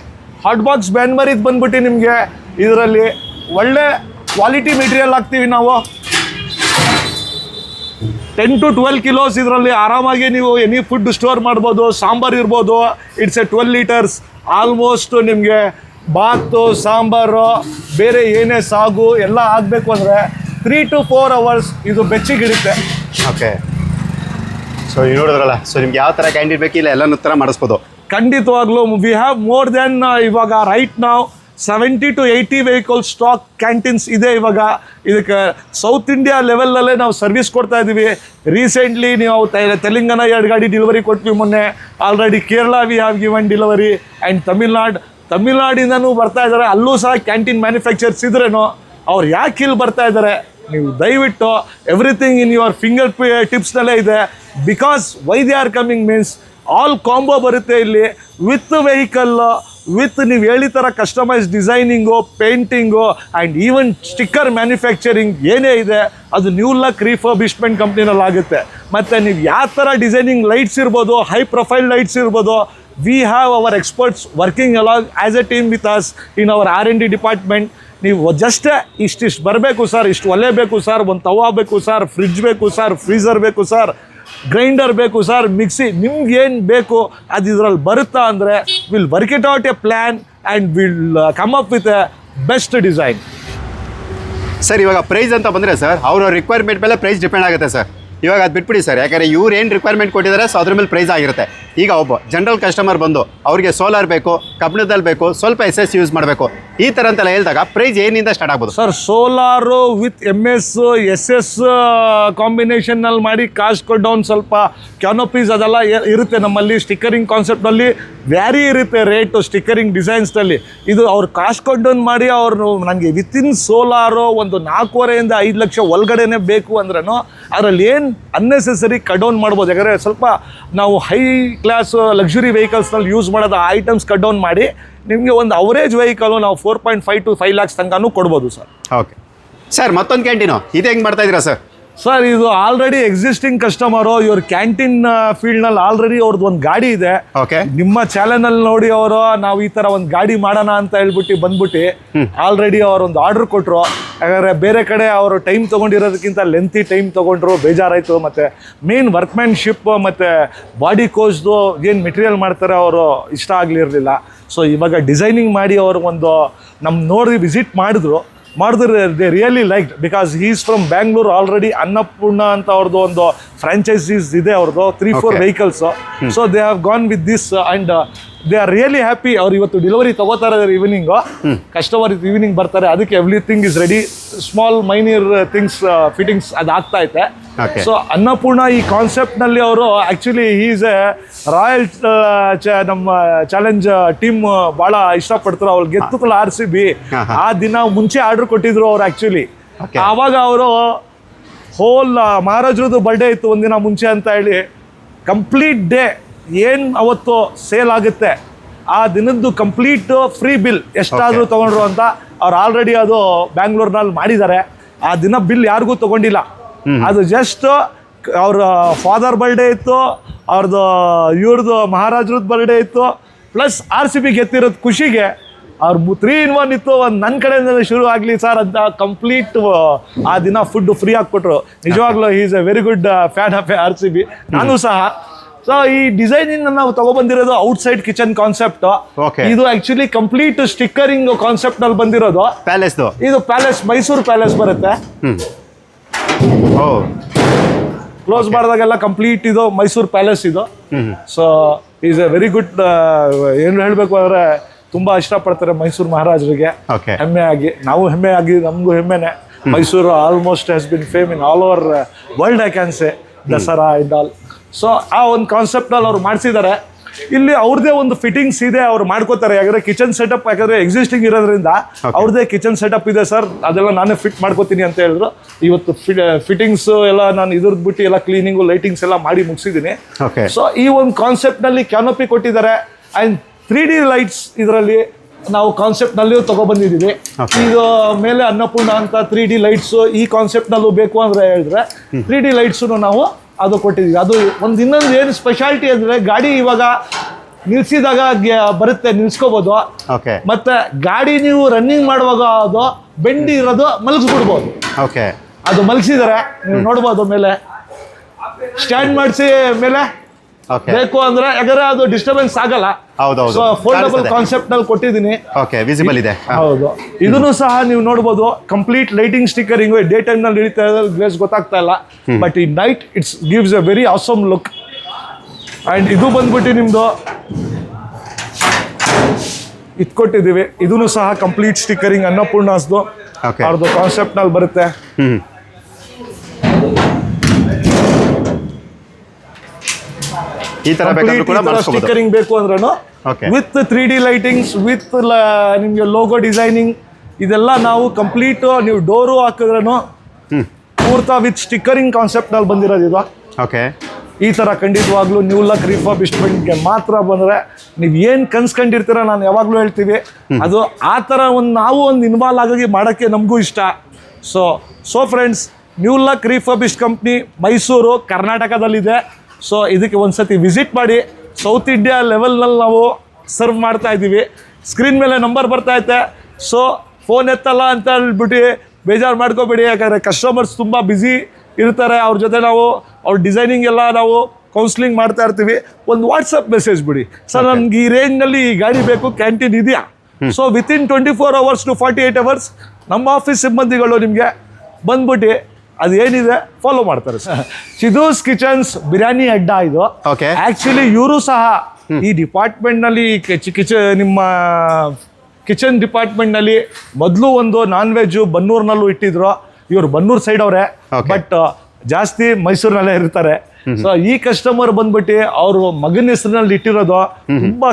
ಹಾಟ್ ಬಾಕ್ಸ್ ಬ್ಯಾಂಡ್ ಬಂದ್ಬಿಟ್ಟು ನಿಮಗೆ ಇದರಲ್ಲಿ ಒಳ್ಳೆ ಕ್ವಾಲಿಟಿ ಮೆಟೀರಿಯಲ್ ಹಾಕ್ತೀವಿ ನಾವು. ಟೆನ್ ಟು ಟ್ವೆಲ್ ಕಿಲೋಸ್ ಇದರಲ್ಲಿ ಆರಾಮಾಗಿ ನೀವು ಎನಿ ಫುಡ್ ಸ್ಟೋರ್ ಮಾಡ್ಬೋದು, ಸಾಂಬಾರು ಇರ್ಬೋದು. It's a twelve litres almost ನಿಮಗೆ ಬಾತು ಸಾಂಬಾರು ಬೇರೆ ಏನೇ ಸಾಗು ಎಲ್ಲ ಆಗಬೇಕು ಅಂದರೆ ತ್ರೀ ಟು ಫೋರ್ ಅವರ್ಸ್ ಇದು ಬೆಚ್ಚಿಗಿಡುತ್ತೆ. ಓಕೆ ಸೊ ನೀವು ನೋಡಿದ್ರಲ್ಲ ಸೊ ನಿಮ್ಗೆ ಯಾವ ಥರ ಕ್ಯಾಂಟೀನ್ ಬೇಕಿಲ್ಲ ಎಲ್ಲನೂ ಥರ ಮಾಡಿಸ್ಬೋದು. ಖಂಡಿತವಾಗ್ಲೂ ವಿ ಹ್ಯಾವ್ ಮೋರ್ ದೆನ್ ಇವಾಗ ರೈಟ್ ನಾವು seventy to eighty vehicle stock canteens ಇದೆ ಇವಾಗ. ಇದಕ್ಕೆ ಸೌತ್ ಇಂಡಿಯಾ ಲೆವೆಲಲ್ಲೇ ನಾವು ಸರ್ವಿಸ್ ಕೊಡ್ತಾ ಇದ್ದೀವಿ ರೀಸೆಂಟ್ಲಿ ನೀವು ತೆ- ತೆಲಂಗಾಣ ಎರಡು ಗಾಡಿ ಡೆಲಿವರಿ ಕೊಟ್ವಿ ಮೊನ್ನೆ. Already Kerala we have given delivery and Tamil Nadu ತಮಿಳ್ನಾಡಿಂದನೂ ಬರ್ತಾ ಇದ್ದಾರೆ. ಅಲ್ಲೂ ಸಹ ಕ್ಯಾಂಟೀನ್ ಮ್ಯಾನುಫ್ಯಾಕ್ಚರ್ಸ್ ಇದ್ರೇನೋ, ಅವ್ರು ಯಾಕೆ ಇಲ್ಲಿ ಬರ್ತಾ ಇದ್ದಾರೆ? ನೀವು ದಯವಿಟ್ಟು ಎವ್ರಿಥಿಂಗ್ ಇನ್ ಯುವರ್ ಫಿಂಗರ್ ಟಿಪ್ಸ್ನಲ್ಲೇ ಇದೆ. Because why they are coming means all combo ಬರುತ್ತೆ ಇಲ್ಲಿ. ವಿತ್ ವೆಹಿಕಲ್ ವಿತ್ ನೀವು ಹೇಳಿ ಥರ customise designing painting and even sticker manufacturing ಏನೇ ಇದೆ, ಅದು ನ್ಯೂ ಲಕ್ ರೀಫರ್ಬಿಶ್ಮೆಂಟ್ ಕಂಪ್ನಿನಲ್ಲಿ ಆಗುತ್ತೆ ಮತ್ತು ನೀವು ಯಾವ ಥರ ಡಿಸೈನಿಂಗ್ ಲೈಟ್ಸ್ ಇರ್ಬೋದು ಹೈ ಪ್ರೊಫೈಲ್ ಲೈಟ್ಸ್ ಇರ್ಬೋದು we have our experts working along as a team with us in our R N D department ನೀವು ಜಸ್ಟ್ ಇಷ್ಟಿಷ್ಟು ಬರಬೇಕು ಸರ್ ಇಷ್ಟು ಒಲೆ ಬೇಕು ಸರ್ ಒಂದು ತವಾ ಬೇಕು ಸರ್ ಫ್ರಿಜ್ ಬೇಕು ಸರ್ ಫ್ರೀಝರ್ ಬೇಕು ಸರ್ ಗ್ರೈಂಡರ್ ಬೇಕು ಸರ್ ಮಿಕ್ಸಿ ನಿಮ್ಗೆ ಏನು ಬೇಕು ಅದು ಇದರಲ್ಲಿ ಬರುತ್ತಾ ಅಂದರೆ will work it out a plan and will come up with a best design sir ಇವಾಗ ಪ್ರೈಸ್ ಅಂತ ಬಂದರೆ ಸರ್ ಅವರ ರಿಕ್ವೈರ್ಮೆಂಟ್ ಮೇಲೆ ಪ್ರೈಸ್ ಡಿಪೆಂಡ್ ಆಗುತ್ತೆ ಸರ್ ಇವಾಗ ಅದು ಬಿಟ್ಬಿಡಿ ಸರ್. ಯಾಕಂದರೆ ಇವ್ರು ಏನು ರಿಕ್ವೈರ್ಮೆಂಟ್ ಕೊಟ್ಟಿದ್ದಾರೆ ಸೊ ಅದ್ರ ಮೇಲೆ ಪ್ರೈಸ್ ಆಗಿರುತ್ತೆ. ಈಗ ಒಬ್ಬ ಜನರಲ್ ಕಸ್ಟಮರ್ ಬಂದು ಅವರಿಗೆ ಸೋಲಾರ್ ಬೇಕು ಕಬ್ಬಿಣದಲ್ಲಿ ಬೇಕು, ಸ್ವಲ್ಪ ಎಸ್ ಎಸ್ ಯೂಸ್ ಮಾಡಬೇಕು. ಈ ಥರ ಅಂತೆಲ್ಲ ಹೇಳಿದಾಗ ಪ್ರೈಸ್ ಏನಿಂದ ಸ್ಟಾರ್ಟ್ ಆಗ್ಬೋದು? Sir solar with M S S S ಕಾಂಬಿನೇಷನ್ನಲ್ಲಿ ಮಾಡಿ ಕಾಸ್ಟ್ ಡೌನ್ ಸ್ವಲ್ಪ ಕ್ಯಾನೋಪೀಸ್ ಅದೆಲ್ಲ ಇರುತ್ತೆ ನಮ್ಮಲ್ಲಿ ಸ್ಟಿಕ್ಕರಿಂಗ್ ಕಾನ್ಸೆಪ್ಟಲ್ಲಿ ವ್ಯಾರಿ ಇರುತ್ತೆ ರೇಟು ಸ್ಟಿಕ್ಕರಿಂಗ್ ಡಿಸೈನ್ಸ್ನಲ್ಲಿ. ಇದು ಅವ್ರು ಕಾಸ್ಟ್ ಕಟ್ ಮಾಡಿ ಅವ್ರು ನನಗೆ ವಿತಿನ್ ಸೋಲಾರು ಒಂದು ನಾಲ್ಕೂವರೆಯಿಂದ ಐದು ಲಕ್ಷ ಒಳಗಡೆನೆ ಬೇಕು ಅಂದ್ರೂ ಅದರಲ್ಲಿ ಏನು ಅನ್ನೆಸೆಸರಿ ಕಟ್ ಡೌನ್ ಮಾಡ್ಬೋದು. ಯಾಕಂದರೆ ಸ್ವಲ್ಪ ನಾವು ಹೈ ಕ್ಲಾಸ್ ಲಕ್ಸುರಿ ವೆಹಿಕಲ್ಸ್ನಲ್ಲಿ ಯೂಸ್ ಮಾಡೋದು ಐಟಮ್ಸ್ ಕಟ್ ಡೌನ್ ಮಾಡಿ ನಿಮಗೆ ಒಂದು ಅವರೇಜ್ ವೆಹಿಕಲು ನಾವು four point five to five lakhs ತನಕನೂ ಕೊಡ್ಬೋದು ಸರ್. ಓಕೆ ಸರ್ ಮತ್ತೊಂದು ಕ್ಯಾಂಟೀನು ಇದು ಹೆಂಗೆ ಮಾಡ್ತಾ ಇದ್ದೀರಾ ಸರ್ ಸರ್ ಇದು ಆಲ್ರೆಡಿ ಎಕ್ಸಿಸ್ಟಿಂಗ್ ಕಸ್ಟಮರು ಇವ್ರ ಕ್ಯಾಂಟೀನ್ ಫೀಲ್ಡ್ನಲ್ಲಿ ಆಲ್ರೆಡಿ ಅವ್ರದ್ದು ಒಂದು ಗಾಡಿ ಇದೆ. ನಿಮ್ಮ ಚಾನಲ್ ನೋಡಿ ಅವರು ನಾವು ಈ ತರ ಒಂದು ಗಾಡಿ ಮಾಡೋಣ ಅಂತ ಹೇಳ್ಬಿಟ್ಟು ಬಂದ್ಬಿಟ್ಟು ಆಲ್ರೆಡಿ ಅವ್ರೊಂದು ಆರ್ಡರ್ ಕೊಟ್ಟರು ಯಾಕಂದರೆ ಬೇರೆ ಕಡೆ ಅವರು ಟೈಮ್ ತಗೊಂಡಿರೋದಕ್ಕಿಂತ ಲೆಂತಿ ಟೈಮ್ ತಗೊಂಡ್ರು ಬೇಜಾರಾಯಿತು. ಮತ್ತು ಮೇನ್ ವರ್ಕ್ಮ್ಯಾನ್ಶಿಪ್ ಮತ್ತು ಬಾಡಿ ಕೋಚ್ದು ಏನು ಮೆಟೀರಿಯಲ್ ಮಾಡ್ತಾರೆ ಅವರು ಇಷ್ಟ ಆಗಲಿರಲಿಲ್ಲ. ಸೊ ಇವಾಗ ಡಿಸೈನಿಂಗ್ ಮಾಡಿ ಅವರು ಒಂದು ನಮ್ಮ ನೋಡಿ ವಿಸಿಟ್ ಮಾಡಿದ್ರು. ಮಾಡಿದ್ರೆ they really like because is from Bangalore already Annapurna ಅಂತ ಅವ್ರದ್ದು ಒಂದು ಫ್ರಾಂಚೈಸೀಸ್ ಇದೆ ಅವ್ರದ್ದು three four. Vehicles so they have gone with this and they are really happy ಅವ್ರು ಇವತ್ತು ಡೆಲಿವರಿ ತಗೋತಾರೆ ಈವ್ನಿಂಗು ಕಸ್ಟಮರ್ ಈವ್ನಿಂಗ್ ಬರ್ತಾರೆ. ಅದಕ್ಕೆ everything is ready small minor things fittings ಅದು ಆಗ್ತಾ ಐತೆ. ಸೊ ಅನ್ನಪೂರ್ಣ ಈ ಕಾನ್ಸೆಪ್ಟ್ನಲ್ಲಿ ಅವರು ಆಕ್ಚುಲಿ ಈಸ್ ಎ ರಾಯಲ್ ನಮ್ಮ ಚಾಲೆಂಜ್ ಟೀಮ್ ಭಾಳ ಇಷ್ಟಪಡ್ತಾರೆ. ಅವ್ರು ಗೆತ್ತಲ್ಲ ಆರ್ ಸಿ ಬಿ. ಆ ದಿನ ಮುಂಚೆ ಆರ್ಡರ್ ಕೊಟ್ಟಿದ್ರು ಅವ್ರು ಆ್ಯಕ್ಚುಲಿ. ಆವಾಗ ಅವರು ಹೋಲ್ ಮಹಾರಾಜರದ್ದು ಬರ್ಡೇ ಇತ್ತು ಒಂದಿನ ಮುಂಚೆ ಅಂತ ಹೇಳಿ. ಕಂಪ್ಲೀಟ್ ಡೇ ಏನು ಅವತ್ತು ಸೇಲ್ ಆಗುತ್ತೆ ಆ ದಿನದ್ದು ಕಂಪ್ಲೀಟ್ ಫ್ರೀ ಬಿಲ್ ಎಷ್ಟಾದರೂ ತಗೊಂಡ್ರು ಅಂತ ಅವ್ರು ಆಲ್ರೆಡಿ ಅದು ಬ್ಯಾಂಗ್ಳೂರ್ನಲ್ಲಿ ಮಾಡಿದ್ದಾರೆ. ಆ ದಿನ ಬಿಲ್ ಯಾರಿಗೂ ತಗೊಂಡಿಲ್ಲ. ಅದು ಜಸ್ಟ್ ಅವ್ರ ಫಾದರ್ ಬರ್ಡೇ ಇತ್ತು ಅವ್ರದ್ದು ಇವ್ರದ್ದು ಮಹಾರಾಜರದ್ದು ಬರ್ಡೇ ಇತ್ತು ಪ್ಲಸ್ ಆರ್ ಸಿ ಬಿ ಗೆತ್ತಿರೋದು ಖುಷಿಗೆ ಅವ್ರ ತ್ರೀ ಇನ್ ಒನ್ ಇತ್ತು ಒಂದು ನನ್ನ ಕಡೆಯಿಂದ ಶುರು ಆಗಲಿ ಸರ್ ಅಂತ ಕಂಪ್ಲೀಟ್ ಆ ದಿನ ಫುಡ್ ಫ್ರೀ ಹಾಕ್ಬಿಟ್ರು ನಿಜವಾಗ್ಲೂ is a very good fan of R C B ನಾನು ಸಹ ಸೊ ಈ ಡಿಸೈನಿಂಗ್ ನಾವು ತಗೊಬಂದಿರೋದು ಔಟ್ಸೈಡ್ ಕಿಚನ್ ಕಾನ್ಸೆಪ್ಟ್. ಇದು ಆಕ್ಚುಲಿ ಕಂಪ್ಲೀಟ್ ಸ್ಟಿಕ್ಕರಿಂಗ್ ಕಾನ್ಸೆಪ್ಟ್ನಲ್ಲಿ ಬಂದಿರೋದು. ಪ್ಯಾಲೇಸ್ ಇದು ಪ್ಯಾಲೇಸ್ ಮೈಸೂರು ಪ್ಯಾಲೇಸ್ ಬರುತ್ತೆ. ಓ. ಕ್ಲೋಸ್ ಮಾಡಿದಾಗೆಲ್ಲ ಕಂಪ್ಲೀಟ್ ಇದು ಮೈಸೂರು ಪ್ಯಾಲೇಸ್ ಇದು. So is a very good ಏನು ಹೇಳಬೇಕು ಅಂದರೆ ತುಂಬ ಇಷ್ಟಪಡ್ತಾರೆ ಮೈಸೂರು ಮಹಾರಾಜರಿಗೆ. ಹೆಮ್ಮೆ ಆಗಿ ನಾವು ಹೆಮ್ಮೆ ಆಗಿ ನಮಗೂ ಹೆಮ್ಮೆನೆ. Mysuru almost has been fame in all over world I can say Dasara end all so ಆ ಒಂದು ಕಾನ್ಸೆಪ್ಟಲ್ಲಿ ಅವ್ರು ಮಾಡಿಸಿದ್ದಾರೆ ಇಲ್ಲಿ ಅವ್ರದೇ ಒಂದು ಫಿಟ್ಟಿಂಗ್ಸ್ ಇದೆ ಅವ್ರು ಮಾಡ್ಕೋತಾರೆ. ಯಾಕಂದ್ರೆ ಕಿಚನ್ ಸೆಟಪ್ ಯಾಕಂದ್ರೆ ಎಕ್ಸಿಸ್ಟಿಂಗ್ ಇರೋದ್ರಿಂದ ಅವ್ರದೇ ಕಿಚನ್ ಸೆಟಪ್ ಇದೆ ಸರ್. ಅದೆಲ್ಲ ನಾನೇ ಫಿಟ್ ಮಾಡ್ಕೋತೀನಿ ಅಂತ ಹೇಳಿದ್ರು. ಇವತ್ತು ಫಿಟ್ಟಿಂಗ್ಸ್ ಎಲ್ಲ ನಾನು ಇದ್ರದ್ದು ಬಿಟ್ಟು ಎಲ್ಲ ಕ್ಲೀನಿಂಗು ಲೈಟಿಂಗ್ಸ್ ಎಲ್ಲ ಮಾಡಿ ಮುಗಿಸಿದ್ದೀನಿ ಸೊ ಈ ಒಂದು ಕಾನ್ಸೆಪ್ಟ್ನಲ್ಲಿ ಕ್ಯಾನೋಪಿ ಕೊಟ್ಟಿದ್ದಾರೆ. ಆ್ಯಂಡ್ ತ್ರೀ ಡಿ ಲೈಟ್ಸ್ ಇದರಲ್ಲಿ ನಾವು ಕಾನ್ಸೆಪ್ಟ್ನಲ್ಲಿಯೂ ತೊಗೊಬಂದಿದ್ದೀವಿ. ಇದು ಮೇಲೆ ಅನ್ನಪೂರ್ಣ ಅಂತ ತ್ರೀ ಡಿ ಲೈಟ್ಸು ಈ ಕಾನ್ಸೆಪ್ಟ್ನಲ್ಲೂ ಬೇಕು ಅಂದರೆ ಹೇಳಿದ್ರೆ ತ್ರೀ ಡಿ ಲೈಟ್ಸು ನಾವು ಅದು ಕೊಟ್ಟಿದ್ದೀವಿ. ಅದು ಒಂದು ಇನ್ನೊಂದು ಏನು ಸ್ಪೆಷಾಲಿಟಿ ಅಂದರೆ ಗಾಡಿ ಇವಾಗ ನಿಲ್ಸಿದಾಗ ಬರುತ್ತೆ ನಿಲ್ಸ್ಕೋಬೋದು. ಓಕೆ ಮತ್ತೆ ಗಾಡಿ ನೀವು ರನ್ನಿಂಗ್ ಮಾಡುವಾಗ ಅದು ಬೆಂಡಿ ಇರೋದು ಮಲಗಿಸ್ಬಿಡ್ಬೋದು. ಓಕೆ ಅದು ಮಲಗಿಸಿದರೆ ನೀವು ನೋಡ್ಬೋದು ಮೇಲೆ. ಸ್ಟ್ಯಾಂಡ್ ಮಾಡಿಸಿ ಮೇಲೆ. ಬೇಕು ಅಂದ್ರೆ ಯಾಕಂದ್ರೆ ಅದು ಡಿಸ್ಟರ್ಬೆನ್ಸ್ ಆಗಲ್ಲ. ಹೌದೌದು. ಫೋಲ್ಡಬಲ್. ಕಾನ್ಸೆಪ್ಟ್ನಲ್ಲಿ ಕೊಟ್ಟಿದ್ದೀನಿ. ಓಕೆ ವಿಸಿಬಲ್ ಇದೆ. ಹೌದು. ಇದನ್ನು ಸಹ ನೀವು ನೋಡಬಹುದು ಕಂಪ್ಲೀಟ್ ಲೈಟಿಂಗ್ ಸ್ಟಿಕ್ಕರಿಂಗ್ ಡೇ ಟೈಮ್ನಲ್ಲಿ ಹಿಡಿತಾ ಗ್ಲೇಸ್ ಗೊತ್ತಾಗ್ತಾ ಇಲ್ಲ. ಬಟ್ ಈ night it's gives a very awesome look and ಇದು ಬಂದ್ಬಿಟ್ಟು ನಿಮ್ದು ಇದು ಕೊಟ್ಟಿದ್ದೀವಿ. ಇದನ್ನು ಸಹ ಕಂಪ್ಲೀಟ್ ಸ್ಟಿಕ್ಕರಿಂಗ್ ಅನ್ನಪೂರ್ಣಸ್ದು. ಅವ್ರದ್ದು ಕಾನ್ಸೆಪ್ಟ್ನಲ್ಲಿ ಬರುತ್ತೆ. ಈ ತರ ಸ್ಟಿಕ್ಕರಿಂಗ್ ಬೇಕು ಅಂದ್ರೂ. With three D lightings with ನಿಮಗೆ ಲೋಗೋ ಡಿಸೈನಿಂಗ್ ಇದೆಲ್ಲ ನಾವು ಕಂಪ್ಲೀಟ್ ನೀವು ಡೋರು ಹಾಕಿದ್ರೂ ಪೂರ್ತ ವಿತ್ ಸ್ಟಿಕ್ಕರಿಂಗ್ ಕಾನ್ಸೆಪ್ಟ್ನಲ್ಲಿ ಬಂದಿರೋದು ಇದು. ಓಕೆ ಈ ಥರ ಖಂಡಿತವಾಗ್ಲೂ ನ್ಯೂ ಲಕ್ ರಿಫರ್ಬಿಶ್ಮೆಂಟ್ಗೆ ಮಾತ್ರ ಬಂದರೆ ನೀವು ಏನು ಕನ್ಸ್ಕೊಂಡಿರ್ತೀರ ನಾನು ಯಾವಾಗಲೂ ಹೇಳ್ತೀವಿ. ಅದು ಆ ಥರ ಒಂದು ನಾವು ಒಂದು ಇನ್ವಾಲ್ವ್ ಆಗಿ ಮಾಡೋಕ್ಕೆ ನಮಗೂ ಇಷ್ಟ. So so friends new luck refurbish company Mysuru ಕರ್ನಾಟಕದಲ್ಲಿದೆ. So ಇದಕ್ಕೆ ಒಂದ್ಸತಿ ವಿಸಿಟ್ ಮಾಡಿ ಸೌತ್ ಇಂಡಿಯಾ ಲೆವೆಲ್ನಲ್ಲಿ ನಾವು ಸರ್ವ್ ಮಾಡ್ತಾ ಇದ್ದೀವಿ. ಸ್ಕ್ರೀನ್ ಮೇಲೆ ನಂಬರ್ ಬರ್ತಾ ಐತೆ. ಸೊ ಫೋನ್ ಎತ್ತಲ್ಲ ಅಂತ ಹೇಳ್ಬಿಟ್ಟು ಬೇಜಾರು ಮಾಡ್ಕೋಬೇಡಿ. ಯಾಕಂದರೆ ಕಸ್ಟಮರ್ಸ್ ತುಂಬ ಬ್ಯುಸಿ ಇರ್ತಾರೆ. ಅವ್ರ ಜೊತೆ ನಾವು ಅವ್ರ ಡಿಸೈನಿಂಗ್ ಎಲ್ಲ ನಾವು ಕೌನ್ಸಿಲಿಂಗ್ ಮಾಡ್ತಾ ಇರ್ತೀವಿ. ಒಂದು ವಾಟ್ಸಪ್ ಮೆಸೇಜ್ ಬಿಡಿ. ಸರ್ ನಮ್ಗೆ ಈ ರೇಂಜ್ನಲ್ಲಿ ಈ ಗಾಡಿ ಬೇಕು ಕ್ಯಾಂಟೀನ್ ಇದೆಯಾ? So within twenty four hours to forty eight hours ನಮ್ಮ ಆಫೀಸ್ ಸಿಬ್ಬಂದಿಗಳು ನಿಮಗೆ ಬಂದ್ಬಿಟ್ಟು ಅದು ಏನಿದೆ ಫಾಲೋ ಮಾಡ್ತಾರೆ ಸಿದೂಸ್ ಕಿಚನ್ಸ್ ಬಿರಿಯಾನಿ ಅಡ್ಡ ಇದು. ಓಕೆ ಆಕ್ಚುಲಿ ಇವರು ಸಹ ಈ ಡಿಪಾರ್ಟ್ಮೆಂಟ್ನಲ್ಲಿ ಕಿಚ ನಿಮ್ಮ ಕಿಚನ್ ಡಿಪಾರ್ಟ್ಮೆಂಟ್ನಲ್ಲಿ ಮೊದಲು ಒಂದು ನಾನ್ ವೆಜ್ ಬನ್ನೂರ್ನಲ್ಲೂ ಇಟ್ಟಿದ್ರು. ಇವರು ಬನ್ನೂರ್ ಸೈಡ್ ಅವರೇ. ಬಟ್ ಜಾಸ್ತಿ ಮೈಸೂರಿನಲ್ಲೇ ಇರ್ತಾರೆ. ಸೊ ಈ ಕಸ್ಟಮರ್ ಬಂದ್ಬಿಟ್ಟು ಅವರು ಮಗನ ಹೆಸರಿನಲ್ಲಿ ಇಟ್ಟಿರೋದು ತುಂಬಾ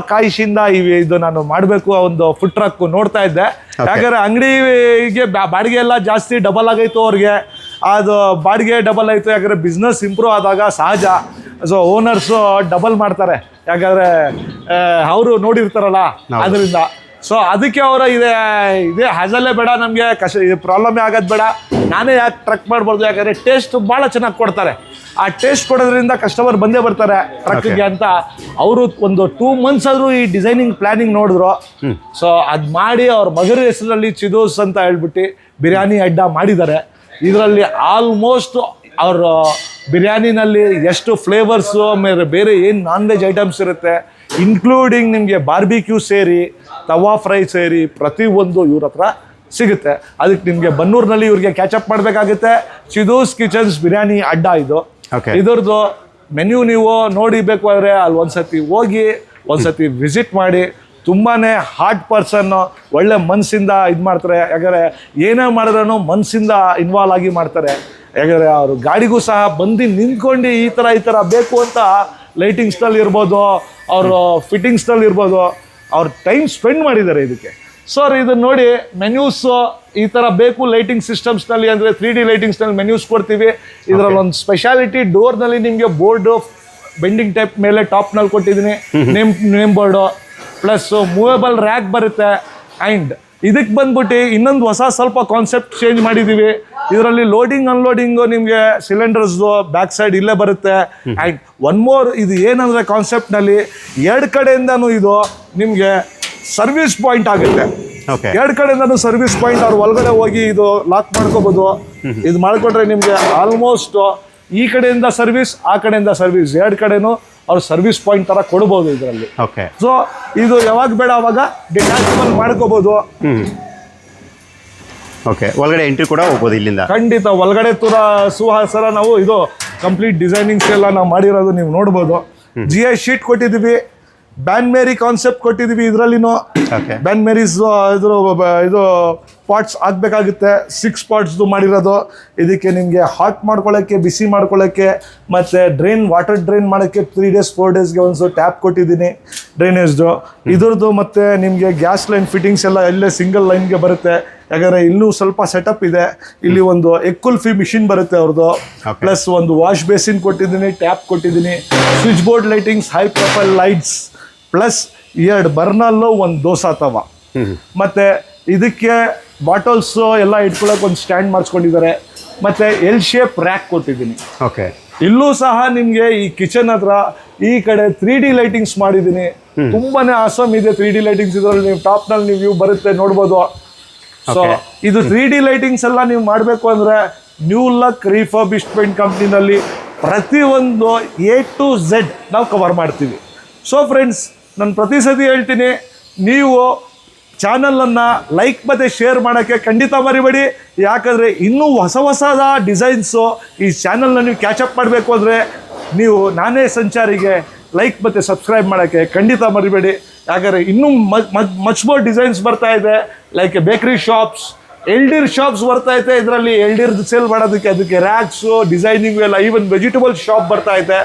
ಇವೆ ಇದು ನಾನು ಮಾಡಬೇಕು ಒಂದು ಫುಡ್ ಟ್ರಕ್ ನೋಡ್ತಾ ಇದ್ದೆ. ಯಾಕಂದ್ರೆ ಅಂಗಡಿಗೆ ಬಾಡಿಗೆ ಎಲ್ಲ ಜಾಸ್ತಿ ಡಬಲ್ ಆಗೈತು ಅವ್ರಿಗೆ. ಅದು ಬಾಡಿಗೆ ಡಬಲ್ ಆಯಿತು ಯಾಕಂದ್ರೆ ಬಿಸ್ನೆಸ್ ಇಂಪ್ರೂವ್ ಆದಾಗ ಸಹಜ. ಸೊ ಓನರ್ಸು ಡಬಲ್ ಮಾಡ್ತಾರೆ. ಯಾಕಂದರೆ ಅವರು ನೋಡಿರ್ತಾರಲ್ಲ ಅದರಿಂದ. ಸೊ ಅದಕ್ಕೆ ಅವರ ಇದೆ ಇದೇ ಹಜಲ್ಲೇ ಬೇಡ ನಮಗೆ ಕಷ್ಟ ಇದು ಪ್ರಾಬ್ಲಮ್ಮೇ ಆಗೋದು ಬೇಡ. ನಾನೇ ಯಾಕೆ ಟ್ರಕ್ ಮಾಡ್ಬಾರ್ದು? ಯಾಕಂದರೆ ಟೇಸ್ಟ್ ಭಾಳ ಚೆನ್ನಾಗಿ ಕೊಡ್ತಾರೆ. ಆ ಟೇಸ್ಟ್ ಕೊಡೋದ್ರಿಂದ ಕಸ್ಟಮರ್ ಬಂದೇ ಬರ್ತಾರೆ ಟ್ರಕ್ಗೆ ಅಂತ. ಅವರು ಒಂದು ಟೂ ಮಂತ್ಸ್ ಆದರೂ ಈ ಡಿಸೈನಿಂಗ್ ಪ್ಲಾನಿಂಗ್ ನೋಡಿದ್ರು. ಸೊ ಅದು ಮಾಡಿ ಅವ್ರ ಮಗರ ಹೆಸರಲ್ಲಿ ಚಿದೋಸ್ ಅಂತ ಹೇಳ್ಬಿಟ್ಟು ಬಿರಿಯಾನಿ ಅಡ್ಡ ಮಾಡಿದ್ದಾರೆ. ಇದರಲ್ಲಿ ಆಲ್ಮೋಸ್ಟ್ ಅವ್ರ ಬಿರಿಯಾನಿನಲ್ಲಿ ಎಷ್ಟು ಫ್ಲೇವರ್ಸು ಆಮೇಲೆ ಬೇರೆ ಏನು ನಾನ್ ವೆಜ್ ಐಟಮ್ಸ್ ಇರುತ್ತೆ ಇನ್ಕ್ಲೂಡಿಂಗ್ ನಿಮಗೆ ಬಾರ್ಬಿಕ್ಯೂ ಸೇರಿ ತವಾ ಫ್ರೈ ಸೇರಿ ಪ್ರತಿಯೊಂದು ಇವ್ರ ಹತ್ರ ಸಿಗುತ್ತೆ. ಅದಕ್ಕೆ ನಿಮಗೆ ಬನ್ನೂರಿನಲ್ಲಿ ಇವ್ರಿಗೆ ಕ್ಯಾಚಪ್ ಮಾಡಬೇಕಾಗುತ್ತೆ. ಚಿದೂಸ್ ಕಿಚನ್ಸ್ ಬಿರಿಯಾನಿ ಅಡ್ಡ ಇದು. ಇದರದು ಇದರದ್ದು ಮೆನ್ಯೂ ನೀವು ನೋಡಿಬೇಕು ಅಂದರೆ ಅಲ್ಲಿ ಒಂದ್ಸತಿ ಹೋಗಿ ಒಂದ್ಸತಿ ವಿಸಿಟ್ ಮಾಡಿ ತುಂಬಾ ಹಾರ್ಟ್ ಪರ್ಸನ್ನು ಒಳ್ಳೆ ಮನಸ್ಸಿಂದ ಇದು ಮಾಡ್ತಾರೆ. ಯಾಕಂದರೆ ಏನೇ ಮಾಡಿದ್ರೂ ಮನಸ್ಸಿಂದ ಇನ್ವಾಲ್ವ್ ಆಗಿ ಮಾಡ್ತಾರೆ. ಯಾಕಂದರೆ ಅವರು ಗಾಡಿಗೂ ಸಹ ಬಂದು ನಿಂತ್ಕೊಂಡು ಈ ಥರ ಈ ಥರ ಬೇಕು ಅಂತ ಲೈಟಿಂಗ್ಸ್ನಲ್ಲಿ ಇರ್ಬೋದು ಅವರು ಫಿಟ್ಟಿಂಗ್ಸ್ನಲ್ಲಿ ಇರ್ಬೋದು ಅವ್ರು ಟೈಮ್ ಸ್ಪೆಂಡ್ ಮಾಡಿದ್ದಾರೆ ಇದಕ್ಕೆ. ಸರ್ ಇದನ್ನು ನೋಡಿ ಮೆನ್ಯೂಸು ಈ ಥರ ಬೇಕು ಲೈಟಿಂಗ್ ಸಿಸ್ಟಮ್ಸ್ನಲ್ಲಿ ಅಂದರೆ ತ್ರೀ ಡಿ ಲೈಟಿಂಗ್ಸ್ನಲ್ಲಿ ಮೆನ್ಯೂಸ್ ಕೊಡ್ತೀವಿ. ಇದರಲ್ಲಿ ಒಂದು ಸ್ಪೆಷಾಲಿಟಿ ಡೋರ್ನಲ್ಲಿ ನಿಮಗೆ ಬೋರ್ಡು ಬೆಂಡಿಂಗ್ ಟೈಪ್ ಮೇಲೆ ಟಾಪ್ನಲ್ಲಿ ಕೊಟ್ಟಿದ್ದೀನಿ. Name name board plus movable rack ಬರುತ್ತೆ. ಆ್ಯಂಡ್ ಇದಕ್ಕೆ ಬಂದ್ಬಿಟ್ಟು ಇನ್ನೊಂದು ಹೊಸ ಸ್ವಲ್ಪ ಕಾನ್ಸೆಪ್ಟ್ ಚೇಂಜ್ ಮಾಡಿದ್ದೀವಿ ಇದರಲ್ಲಿ ಲೋಡಿಂಗ್ ಅನ್ಲೋಡಿಂಗು ನಿಮಗೆ ಸಿಲಿಂಡರ್ಸ್ದು ಬ್ಯಾಕ್ ಸೈಡ್ ಇಲ್ಲೇ ಬರುತ್ತೆ. ಆ್ಯಂಡ್ ಒನ್ ಮೋರ್ ಇದು ಏನಂದರೆ ಕಾನ್ಸೆಪ್ಟ್ನಲ್ಲಿ ಎರಡು ಕಡೆಯಿಂದನೂ ಇದು ನಿಮಗೆ ಸರ್ವಿಸ್ ಪಾಯಿಂಟ್ ಆಗುತ್ತೆ. ಎರಡು ಕಡೆಯಿಂದನೂ ಸರ್ವಿಸ್ ಪಾಯಿಂಟ್ ಅವ್ರು ಒಳಗಡೆ ಹೋಗಿ ಇದು ಲಾಕ್ ಮಾಡ್ಕೋಬೋದು. ಇದು ಮಾಡ್ಕೊಂಡ್ರೆ ನಿಮಗೆ ಆಲ್ಮೋಸ್ಟ್ ಈ ಕಡೆಯಿಂದ ಸರ್ವಿಸ್ ಆ ಕಡೆಯಿಂದ ಸರ್ವಿಸ್ ಎರಡು ಕಡೆನೂ ಅವ್ರು ಸರ್ವಿಸ್ ಪಾಯಿಂಟ್ ತರ ಕೊಡ್ಬೋದು ಇದರಲ್ಲಿ. ಓಕೆ ಸೊ ಇದು ಯಾವಾಗ ಬೇಡ ಅವಾಗ ಡಿಟ್ಯಾಚಬಲ್ ಮಾಡ್ಕೋಬಹುದು ಓಕೆ ಒಳಗಡೆ ಎಂಟ್ರಿ ಕೂಡ ಹೋಗ್ಬೋದು ಇಲ್ಲಿಂದ. ಖಂಡಿತ ಒಳಗಡೆ ತುರ ಸುಹಾಸರ ನಾವು ಇದು ಕಂಪ್ಲೀಟ್ ಡಿಸೈನಿಂಗ್ಸ್ ಎಲ್ಲ ನಾವು ಮಾಡಿರೋದು ನೀವು ನೋಡ್ಬೋದು. ಜಿ ಐ ಶೀಟ್ ಕೊಟ್ಟಿದ್ದೀವಿ ಬ್ಯಾನ್ ಮೇರಿ ಕಾನ್ಸೆಪ್ಟ್ ಕೊಟ್ಟಿದ್ದೀವಿ ಇದರಲ್ಲಿನೂ. ಓಕೆ ಬ್ಯಾನ್ ಮೇರೀಸ್ ಇದು ಇದು ಪಾಟ್ಸ್ ಆಗಬೇಕಾಗುತ್ತೆ. ಸಿಕ್ಸ್ ಪಾಟ್ಸ್ದು ಮಾಡಿರೋದು. ಇದಕ್ಕೆ ನಿಮಗೆ ಹಾಟ್ ಮಾಡ್ಕೊಳ್ಳೋಕ್ಕೆ ಬಿಸಿ ಮಾಡ್ಕೊಳ್ಳೋಕ್ಕೆ ಮತ್ತು ಡ್ರೈನ್ ವಾಟರ್ ಡ್ರೈನ್ ಮಾಡೋಕ್ಕೆ ತ್ರೀ ಡೇಸ್ ಫೋರ್ ಡೇಸ್ಗೆ ಒಂದು ಟ್ಯಾಪ್ ಕೊಟ್ಟಿದ್ದೀನಿ ಡ್ರೈನೇಜ್ದು ಇದ್ರದ್ದು ಮತ್ತು ನಿಮಗೆ ಗ್ಯಾಸ್ ಲೈನ್ ಫಿಟ್ಟಿಂಗ್ಸ್ ಎಲ್ಲ ಇಲ್ಲೇ ಸಿಂಗಲ್ ಲೈನ್ಗೆ ಬರುತ್ತೆ. ಯಾಕಂದರೆ ಇಲ್ಲೂ ಸ್ವಲ್ಪ ಸೆಟಪ್ ಇದೆ. ಇಲ್ಲಿ ಒಂದು ಎಕ್ಕುಲ್ಫಿ ಮಿಷಿನ್ ಬರುತ್ತೆ ಅವ್ರದ್ದು. ಪ್ಲಸ್ ಒಂದು ವಾಶ್ ಬೇಸಿನ್ ಕೊಟ್ಟಿದ್ದೀನಿ ಟ್ಯಾಪ್ ಕೊಟ್ಟಿದ್ದೀನಿ. Switch board lightings high profile lights plus ಎರಡು ಬರ್ನಲ್ಲು ಒಂದು ದೋಸಾ ತವ. ಮತ್ತು ಇದಕ್ಕೆ ಬಾಟಲ್ಸು ಎಲ್ಲ ಇಟ್ಕೊಳ್ಳೋಕೆ ಒಂದು ಸ್ಟ್ಯಾಂಡ್ ಮಾಡಿಸ್ಕೊಂಡಿದ್ದಾರೆ. ಮತ್ತು ಎಲ್ ಶೇಪ್ ರ್ಯಾಕ್ ಕೊಟ್ಟಿದ್ದೀನಿ. ಓಕೆ ಇಲ್ಲೂ ಸಹ ನಿಮಗೆ ಈ ಕಿಚನ್ ಹತ್ರ ಈ ಕಡೆ ತ್ರೀ ಡಿ ಲೈಟಿಂಗ್ಸ್ ಮಾಡಿದ್ದೀನಿ. ತುಂಬಾನೇ ಆಸಮ್ ಇದೆ ತ್ರೀ ಡಿ ಲೈಟಿಂಗ್ಸ್ ಇದರಲ್ಲಿ ನೀವು ಟಾಪ್ನಲ್ಲಿ ನೀವು ವ್ಯೂ ಬರುತ್ತೆ ನೋಡ್ಬೋದು. ಸೊ ಇದು ತ್ರೀ ಡಿ ಲೈಟಿಂಗ್ಸ್ ಎಲ್ಲ ನೀವು ಮಾಡಬೇಕು ಅಂದರೆ ನ್ಯೂ ಲಕ್ ರಿಫರ್ಬಿಶ್ಮೆಂಟ್ ಕಂಪ್ನಿನಲ್ಲಿ ಪ್ರತಿಯೊಂದು ಎ ಟು ಝೆಡ್ ನಾವು ಕವರ್ ಮಾಡ್ತೀವಿ. ಸೊ ಫ್ರೆಂಡ್ಸ್ ನಾನು ಪ್ರತಿ ಸತಿ ಹೇಳ್ತೀನಿ ನೀವು ಚಾನಲನ್ನು ಲೈಕ್ ಮತ್ತು ಶೇರ್ ಮಾಡೋಕ್ಕೆ ಖಂಡಿತ ಮರಿಬೇಡಿ. ಯಾಕಂದರೆ ಇನ್ನೂ ಹೊಸ ಹೊಸದ ಡಿಸೈನ್ಸು ಈ ಚಾನಲ್ನ ನೀವು ಕ್ಯಾಚಪ್ ಮಾಡಬೇಕು ಅಂದರೆ ನೀವು ನಾನೇ ಸಂಚಾರಿಗೆ ಲೈಕ್ ಮತ್ತು ಸಬ್ಸ್ಕ್ರೈಬ್ ಮಾಡೋಕ್ಕೆ ಖಂಡಿತ ಮರಿಬೇಡಿ. ಯಾಕಂದರೆ ಇನ್ನೂ ಮಚ್ ಮೋರ್ ಡಿಸೈನ್ಸ್ ಬರ್ತಾ ಇದೆ. ಲೈಕ್ ಬೇಕ್ರಿ ಶಾಪ್ಸ್ ಎಲ್ಡಿರ್ ಶಾಪ್ಸ್ ಬರ್ತಾ ಇದೆ ಇದರಲ್ಲಿ. ಎಲ್ಡಿರ್ದು ಸೇಲ್ ಮಾಡೋದಕ್ಕೆ ಅದಕ್ಕೆ ರ್ಯಾಕ್ಸು ಡಿಸೈನಿಂಗು ಎಲ್ಲ ಈವನ್ ವೆಜಿಟೇಬಲ್ ಶಾಪ್ ಬರ್ತಾ ಇದೆ.